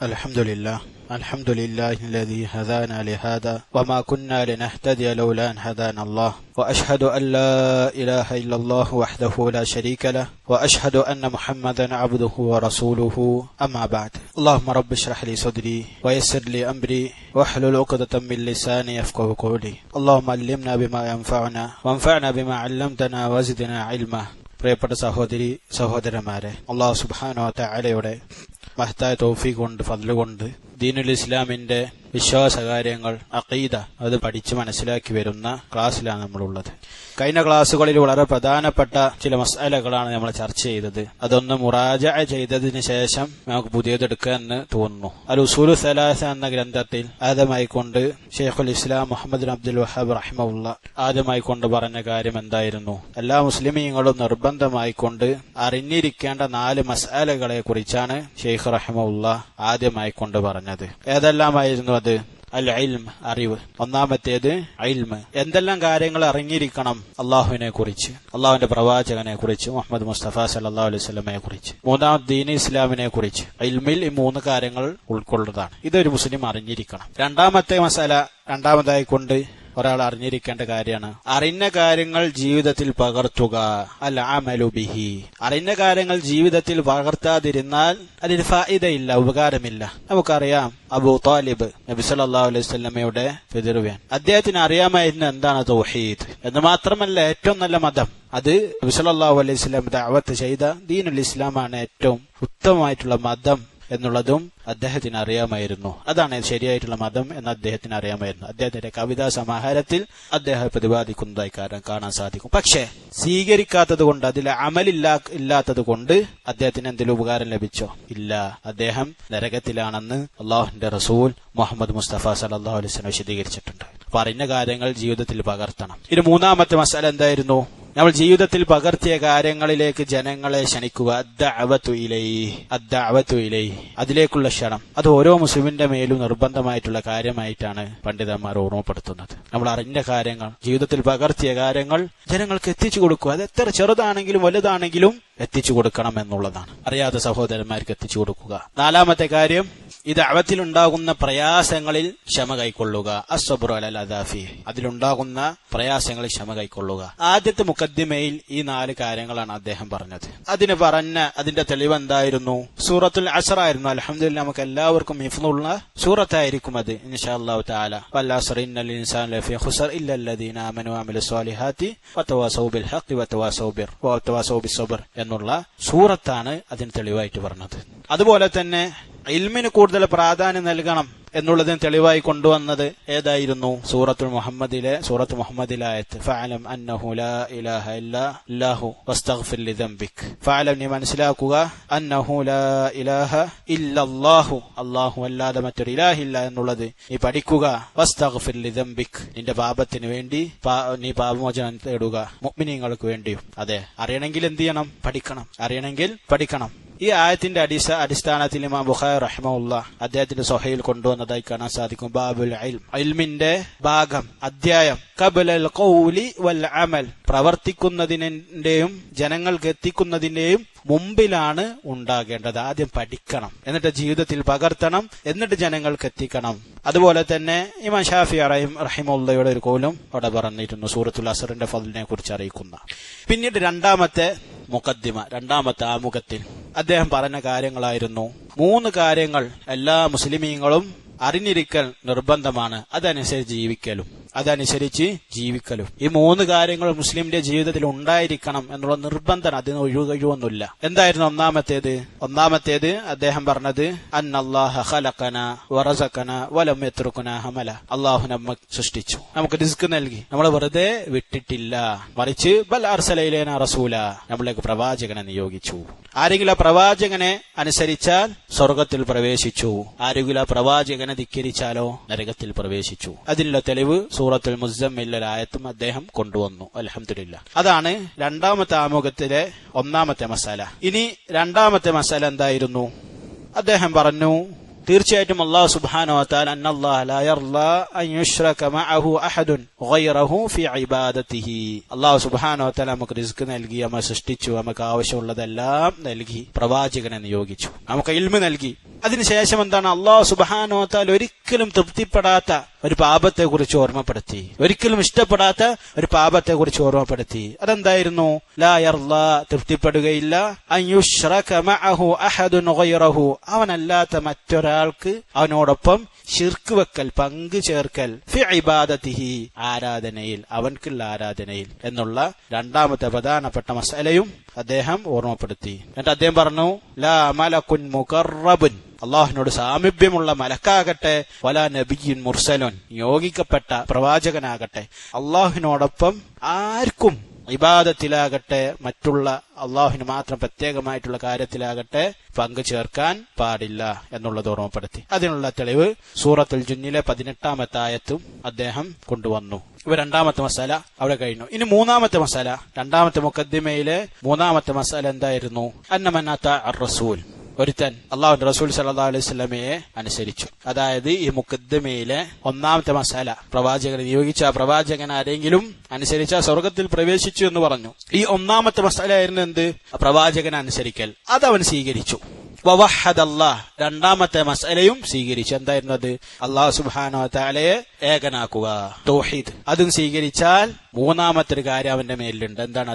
الحمد لله. الحمد لله الذي هدانا لهذا وما كنا لنهتدي لولا أن هدانا الله. وأشهد أن لا إله إلا الله وحده لا شريك له. وأشهد أن محمدا عبده ورسوله. أما بعد. اللهم رب اشرح لي صدري ويسر لي أمري واحلل عقدة من لساني يفقه قولي. اللهم علمنا بما ينفعنا وانفعنا بما علمتنا وزدنا علما. പ്രിയപ്പെട്ട സഹോദരി സഹോദരന്മാരെ അള്ളാഹു സുബാനോ തയാലയുടെ മഹത്തായ തോഫി കൊണ്ട് ഫതിലുകൊണ്ട് ദീനുൽ ഇസ്ലാമിന്റെ വിശ്വാസകാര്യങ്ങൾ അഖീദ അത് പഠിച്ച് മനസ്സിലാക്കി വരുന്ന ക്ലാസ്സിലാണ് നമ്മളുള്ളത്. കഴിഞ്ഞ ക്ലാസ്സുകളിൽ വളരെ പ്രധാനപ്പെട്ട ചില മസാലകളാണ് നമ്മൾ ചർച്ച ചെയ്തത്. അതൊന്ന് മുറാജ ചെയ്തതിന് ശേഷം നമുക്ക് പുതിയതെടുക്കുക എന്ന് തോന്നുന്നു. അൽ ഉസൂലു സലാസ എന്ന ഗ്രന്ഥത്തിൽ ആദ്യമായിക്കൊണ്ട് ഷെയ്ഖുൽ ഇസ്ലാം മുഹമ്മദ് അബ്ദുൽ വഹാബ് റഹ്മുള്ള ആദ്യമായി കൊണ്ട് പറഞ്ഞ കാര്യം എന്തായിരുന്നു? എല്ലാ മുസ്ലിമീങ്ങളും നിർബന്ധമായി കൊണ്ട് അറിഞ്ഞിരിക്കേണ്ട നാല് മസാലകളെ കുറിച്ചാണ് ഷെയ്ഖ് റഹ്മുള്ള ആദ്യമായി കൊണ്ട് പറഞ്ഞത്. ഏതെല്ലാമായിരുന്നു അത് അൽ ഇൽം അറിവ്. ഒന്നാമത്തേത് ഇൽമ്. എന്തെല്ലാം കാര്യങ്ങൾ അറിഞ്ഞിരിക്കണം അള്ളാഹുവിനെ കുറിച്ച് അള്ളാഹുവിന്റെ പ്രവാചകനെ കുറിച്ച് മുഹമ്മദ് മുസ്തഫ സല്ലാ അലൈഹി സ്വലമയെ കുറിച്ച് മൂന്നാമത് ദീൻ ഇസ്ലാമിനെ കുറിച്ച് ഇൽമിൽ ഈ മൂന്ന് കാര്യങ്ങൾ ഉൾക്കൊള്ളുന്നതാണ്. ഇതൊരു മുസ്ലിം അറിഞ്ഞിരിക്കണം. രണ്ടാമത്തെ മസാല രണ്ടാമതായി കൊണ്ട് ഒരാൾ അറിഞ്ഞിരിക്കേണ്ട കാര്യമാണ്. അറിഞ്ഞ കാര്യങ്ങൾ ജീവിതത്തിൽ പകർത്തുക. അല്ല അമലുബിഹി അറിഞ്ഞ കാര്യങ്ങൾ ജീവിതത്തിൽ പകർത്താതിരുന്നാൽ അതിന് ഫായിദയില്ല ഉപകാരമില്ല. നമുക്കറിയാം അബൂ താലിബ് നബി സല്ലാ അലൈഹി പിതൃവ്യൻ. അദ്ദേഹത്തിന് അറിയാമായിരുന്നു എന്താണ് തൗഹീദ്. എന്ന് മാത്രമല്ല ഏറ്റവും നല്ല മതം. അത് നബി സല്ലാഹു അലൈഹി സ്വലം ദഅവത്ത് ചെയ്ത ദീനുൽ ഇസ്ലാമാണ് ഏറ്റവും ഉത്തമമായിട്ടുള്ള മതം. എന്നുള്ളതും അദ്ദേഹത്തിന് അറിയാമായിരുന്നു. അതാണ് ശരിയായിട്ടുള്ള മതം എന്ന് അദ്ദേഹത്തിന് അറിയാമായിരുന്നു. അദ്ദേഹത്തിന്റെ കവിതാ സമാഹാരത്തിൽ അദ്ദേഹം പ്രതിപാദിക്കുന്നതായി കാരണം കാണാൻ സാധിക്കും. പക്ഷേ സ്വീകരിക്കാത്തത് കൊണ്ട് അതിൽ അമലില്ലാ ഇല്ലാത്തത് കൊണ്ട് അദ്ദേഹത്തിന് എന്തെങ്കിലും ഉപകാരം ലഭിച്ചോ? ഇല്ല. അദ്ദേഹം നരകത്തിലാണെന്ന് അള്ളാഹുന്റെ റസൂൽ മുഹമ്മദ് മുസ്തഫ സലാഹു വിശദീകരിച്ചിട്ടുണ്ട്. പറഞ്ഞ കാര്യങ്ങൾ ജീവിതത്തിൽ പകർത്തണം. ഇനി മൂന്നാമത്തെ മസാല എന്തായിരുന്നു? നമ്മൾ ജീവിതത്തിൽ പകർത്തിയ കാര്യങ്ങളിലേക്ക് ജനങ്ങളെ ക്ഷണിക്കുക. അതിലേക്കുള്ള ക്ഷണം. അത് ഓരോ മുസ്ലിമിന്റെ മേലും നിർബന്ധമായിട്ടുള്ള കാര്യമായിട്ടാണ് പണ്ഡിതന്മാർ ഓർമ്മപ്പെടുത്തുന്നത്. നമ്മൾ അറിഞ്ഞ കാര്യങ്ങൾ ജീവിതത്തിൽ പകർത്തിയ കാര്യങ്ങൾ ജനങ്ങൾക്ക് എത്തിച്ചു കൊടുക്കുക. അത് എത്ര ചെറുതാണെങ്കിലും വലുതാണെങ്കിലും എത്തിച്ചു കൊടുക്കണം എന്നുള്ളതാണ്. അറിയാത്ത സഹോദരന്മാർക്ക് എത്തിച്ചു കൊടുക്കുക. നാലാമത്തെ കാര്യം ഇത് അവത്തിലുണ്ടാകുന്ന പ്രയാസങ്ങളിൽ ക്ഷമ കൈക്കൊള്ളുക. അസ്വബുർ അലൽ അദാഫി. അതിലുണ്ടാകുന്ന പ്രയാസങ്ങളിൽ ക്ഷമ കൈക്കൊള്ളുക. ആദ്യത്തെ മുക്കദ്ദിമയിൽ ഈ നാല് കാര്യങ്ങളാണ് അദ്ദേഹം പറഞ്ഞത്. അതിന് പറഞ്ഞ അതിന്റെ തെളിവ് എന്തായിരുന്നു സൂറത്തുൽ അസറായിരുന്നു അലഹമില്ല നമുക്ക് എല്ലാവർക്കും ഇഫ്നുള്ള സൂറത്തായിരിക്കും അത് ഇൻഷാല്ലാഹു എന്നുള്ള സൂറത്താണ് അതിന് തെളിവായിട്ട് പറഞ്ഞത്. അതുപോലെ തന്നെ ഇൽമിന് കൂടുതൽ പ്രാധാന്യം നൽകണം എന്നുള്ളതിന് തെളിവായി കൊണ്ടുവന്നത് ഏതായിരുന്നു? സൂറത്തുൽ മുഹമ്മദിലെ സൂറത്ത് മുഹമ്മദിലായത്ത് ഫഅലം അന്നഹു ലാ ഇലാഹ വസ്തഗ്ഫിർ നീ മനസ്സിലാക്കുക. അന്നഹു ലാ ഇലാഹ ഇല്ലല്ലാഹു. അല്ലാഹു അല്ലാതെ മറ്റൊരു ഇലാഹില്ല എന്നുള്ളത് നീ പഠിക്കുക. വസ്തഗ്ഫിർ നിന്റെ പാപത്തിന് വേണ്ടി നീ പാപമോചനം തേടുക. മുഅ്മിനീങ്ങൾക്ക് വേണ്ടിയും. അതെ. അറിയണമെങ്കിൽ എന്ത് ചെയ്യണം? പഠിക്കണം. അറിയണമെങ്കിൽ പഠിക്കണം. ഈ ആയത്തിന്റെ അടിസ്ഥ അടിസ്ഥാനത്തിൽ ഇമാം ബുഖാർ റഹ്മുല്ല അദ്ദേഹത്തിന്റെ സൊഹയിൽ കൊണ്ടുവന്നതായി കാണാൻ സാധിക്കും. ബാബുൽ അൽമിന്റെ ഭാഗം അധ്യായം. കബലൽ കൗലി വൽ അമൽ. പ്രവർത്തിക്കുന്നതിന്റെയും ജനങ്ങൾക്ക് എത്തിക്കുന്നതിന്റെയും മുമ്പിലാണ് ഉണ്ടാകേണ്ടത്. ആദ്യം പഠിക്കണം. എന്നിട്ട് ജീവിതത്തിൽ പകർത്തണം. എന്നിട്ട് ജനങ്ങൾക്ക് എത്തിക്കണം. അതുപോലെ തന്നെ ഇമാം ഷാഫി അറയും റഹിമുള്ളയുടെ ഒരു കോലും അവിടെ പറഞ്ഞിരുന്നു. സൂറത്തുൽ അസറിന്റെ ഫലിനെ കുറിച്ച് അറിയിക്കുന്ന. പിന്നീട് രണ്ടാമത്തെ മുഖദ്ദിമ രണ്ടാമത്തെ ആമുഖത്തിൽ അദ്ദേഹം പറഞ്ഞ കാര്യങ്ങളായിരുന്നു. മൂന്ന് കാര്യങ്ങൾ എല്ലാ മുസ്ലിമീങ്ങളും അറിഞ്ഞിരിക്കൽ നിർബന്ധമാണ്. അതനുസരിച്ച് ജീവിക്കലും. അതനുസരിച്ച് ജീവിക്കലും. ഈ മൂന്ന് കാര്യങ്ങൾ മുസ്ലിമിന്റെ ജീവിതത്തിൽ ഉണ്ടായിരിക്കണം എന്നുള്ള നിർബന്ധം അതിന് ഒഴിവുകയൊന്നുമില്ല എന്തായിരുന്നു ഒന്നാമത്തേത്? ഒന്നാമത്തേത് അദ്ദേഹം പറഞ്ഞത് വലം ഹമല. അള്ളാഹു നമ്മ സൃഷ്ടിച്ചു. നമുക്ക് റിസ്ക് നൽകി. നമ്മൾ വെറുതെ വിട്ടിട്ടില്ല. മറിച്ച് ബൽ അർസലയിലേന റസൂല. നമ്മളേക്ക് പ്രവാചകനെ നിയോഗിച്ചു. ആരെങ്കിലും ആ പ്രവാചകനെ അനുസരിച്ചാൽ സ്വർഗത്തിൽ പ്രവേശിച്ചു. ആരെങ്കിലും ആ പ്രവാചകനെ ധിക്കരിച്ചാലോ? നരകത്തിൽ പ്രവേശിച്ചു. അതിനുള്ള തെളിവ് സൂറത്തുൽ മുസമ്മിലെ ആയത്തും അദ്ദേഹം കൊണ്ടുവന്നു. അലഹമില്ല അതാണ് രണ്ടാമത്തെ ആമുഖത്തിലെ ഒന്നാമത്തെ മസാല. ഇനി രണ്ടാമത്തെ മസാല എന്തായിരുന്നു? അദ്ദേഹം പറഞ്ഞു തീർച്ചയായിട്ടും അള്ളാഹു തആല ഫി ഇബാദത്തിഹി അള്ളാഹു സുബ്ഹാനഹു തആല നമുക്ക് റിസ്ക് നൽകി നമ്മെ സൃഷ്ടിച്ചു നമുക്ക് ആവശ്യമുള്ളതെല്ലാം നൽകി പ്രവാചകനെ നിയോഗിച്ചു. നമുക്ക് ഇൽമ നൽകി. അതിനുശേഷം എന്താണ്? അള്ളാഹു സുബാനോത്താൽ ഒരിക്കലും തൃപ്തിപ്പെടാത്ത ഒരു പാപത്തെ കുറിച്ച് ഓർമ്മപ്പെടുത്തി. ഒരിക്കലും ഇഷ്ടപ്പെടാത്ത ഒരു പാപത്തെ കുറിച്ച് ഓർമ്മപ്പെടുത്തി. അതെന്തായിരുന്നു? ലായർല തൃപ്തിപ്പെടുകയില്ല. അവനല്ലാത്ത മറ്റൊരാൾക്ക് അവനോടൊപ്പം ശിർക്ക് വെക്കൽ പങ്കു ചേർക്കൽ. ആരാധനയിൽ അവൻക്കുള്ള ആരാധനയിൽ എന്നുള്ള രണ്ടാമത്തെ പ്രധാനപ്പെട്ട മസലയും അദ്ദേഹം ഓർമ്മപ്പെടുത്തി. എന്നിട്ട് അദ്ദേഹം പറഞ്ഞു ലാ മലക്കുൻ മുഖറബുൻ അള്ളാഹുവിനോട് സാമീപ്യമുള്ള മലക്കാകട്ടെ വല നബിയിൻ മുർസലോൻ യോഗിക്കപ്പെട്ട പ്രവാചകനാകട്ടെ അള്ളാഹുവിനോടൊപ്പം ആർക്കും ഇബാദത്തിലാകട്ടെ മറ്റുള്ള അള്ളാഹുവിന് മാത്രം പ്രത്യേകമായിട്ടുള്ള കാര്യത്തിലാകട്ടെ പങ്കു ചേർക്കാൻ പാടില്ല എന്നുള്ളത് ഓർമ്മപ്പെടുത്തി. അതിനുള്ള തെളിവ് സൂറത്തുൽ ജുന്നിലെ പതിനെട്ടാമത്തെ ആയത്തും അദ്ദേഹം കൊണ്ടുവന്നു. ഇവ രണ്ടാമത്തെ മസാല അവിടെ കഴിഞ്ഞു. ഇനി മൂന്നാമത്തെ മസാല രണ്ടാമത്തെ മുക്കദ്ദിമയിലെ മൂന്നാമത്തെ മസാല എന്തായിരുന്നു? അന്നമന്നാത്ത റസൂൽ. ഒരുത്തൻ അള്ളാഹു റസൂൽ സല്ലാ അലൈഹി സ്വലമയെ അനുസരിച്ചു. അതായത് ഈ മുക്കദ്ദമയിലെ ഒന്നാമത്തെ മസാല. പ്രവാചകൻ നിയോഗിച്ച പ്രവാചകൻ ആരെങ്കിലും അനുസരിച്ച സ്വർഗത്തിൽ പ്രവേശിച്ചു എന്ന് പറഞ്ഞു. ഈ ഒന്നാമത്തെ മസാല ആയിരുന്നു എന്ത് പ്രവാചകനെ അനുസരിക്കൽ. അത് അവൻ സ്വീകരിച്ചു. വവഹദല്ലാഹ്. രണ്ടാമത്തെ മസലയും സ്വീകരിച്ചു എന്തായിരുന്നു അത് അള്ളാഹു സുബാനോ താലയെ ഏകനാക്കുക. തൗഹീദ്. അതും സ്വീകരിച്ചാൽ മൂന്നാമത്തെ ഒരു കാര്യം അവന്റെ മേലിലുണ്ട്. എന്താണ്?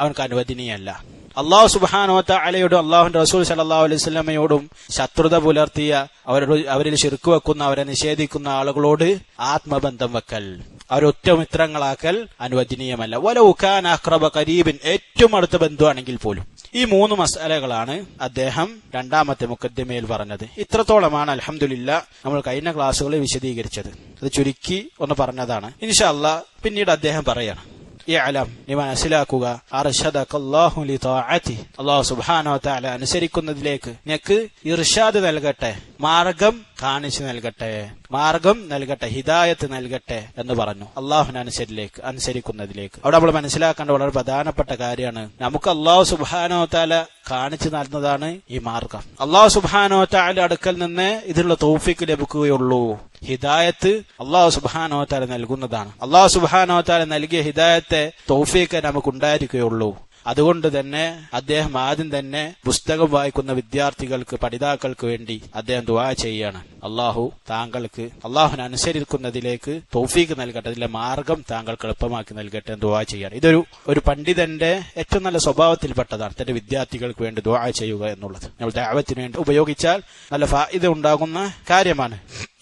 അവൻക്ക് അനുവദനീയല്ല. അള്ളാഹു സുബാനോ താലയോടും അള്ളാഹുന്റെ റസൂൽ സല്ലാഹു അലൈഹി സ്വലമയോടും ശത്രുത പുലർത്തിയ അവരോട് അവരിൽ ശിർക്ക് വെക്കുന്ന അവരെ നിഷേധിക്കുന്ന ആളുകളോട് ആത്മബന്ധം വെക്കൽ. അവരൊറ്റ മിത്രങ്ങളാക്കൽ അനുവദനീയമല്ല. വല ഉഖാൻ അക്രബ കരീബിൻ ഏറ്റവും അടുത്ത ബന്ധുവാണെങ്കിൽ പോലും. ഈ മൂന്ന് മസാലകളാണ് അദ്ദേഹം രണ്ടാമത്തെ മുക്കദ്യമയിൽ പറഞ്ഞത്. ഇത്രത്തോളമാണ് അലഹമുല്ല നമ്മൾ കഴിഞ്ഞ ക്ലാസ്സുകളിൽ വിശദീകരിച്ചത്. അത് ചുരുക്കി ഒന്ന് പറഞ്ഞതാണ്. ഇൻഷല്ല പിന്നീട് അദ്ദേഹം പറയാണ്. ഇഅലം നീ മനസ്സിലാക്കുക. അർഷദക്കല്ലാഹു ലിതാഅതി അല്ലാഹു സുബ്ഹാനഹു വതആല അനുസരിക്കുന്നതിലേക്ക് നിനക്ക് ഇർഷാദ് നൽകട്ടെ. മാർഗം കാണിച്ചു നൽകട്ടെ മാർഗം നൽകട്ടെ ഹിദായത്ത് നൽകട്ടെ എന്ന് പറഞ്ഞു. അള്ളാഹുവിനെ അനുസരിലേക്ക് അനുസരിക്കുന്നതിലേക്ക്. അവിടെ നമ്മൾ മനസ്സിലാക്കേണ്ട വളരെ പ്രധാനപ്പെട്ട കാര്യമാണ്. നമുക്ക് അള്ളാഹു സുബാനോ താല കാണിച്ചു നൽകുന്നതാണ് ഈ മാർഗം. അള്ളാഹു സുബാനോ താല അടുക്കൽ നിന്ന് ഇതിനുള്ള തോഫിക്ക് ലഭിക്കുകയുള്ളൂ. ഹിദായത്ത് അള്ളാഹു സുബാനോ താല നൽകുന്നതാണ്. അള്ളാഹു സുബാനോ താല നൽകിയ ഹിദായത്തെ തോഫിക്ക് നമുക്ക് ഉണ്ടായിരിക്കുകയുള്ളൂ അതുകൊണ്ട് തന്നെ അദ്ദേഹം ആദ്യം തന്നെ പുസ്തകം വായിക്കുന്ന വിദ്യാർത്ഥികൾക്ക് പഠിതാക്കൾക്ക് വേണ്ടി അദ്ദേഹം ദുവാ ചെയ്യാണ്. അള്ളാഹു താങ്കൾക്ക് അള്ളാഹുവിനെ അനുസരിക്കുന്നതിലേക്ക് തോഫീക്ക് നൽകട്ടെ അതിലെ മാർഗം താങ്കൾക്ക് എളുപ്പമാക്കി നൽകട്ടെ എന്ന് ദുവാ ചെയ്യാണ്. ഇതൊരു ഒരു പണ്ഡിതന്റെ ഏറ്റവും നല്ല സ്വഭാവത്തിൽപ്പെട്ടതാണ് തന്റെ വിദ്യാർത്ഥികൾക്ക് വേണ്ടി ദുവാ ചെയ്യുക എന്നുള്ളത്. നമ്മൾ ദാവത്തിന് വേണ്ടി ഉപയോഗിച്ചാൽ നല്ല ഫായിദ ഉണ്ടാകുന്ന കാര്യമാണ്.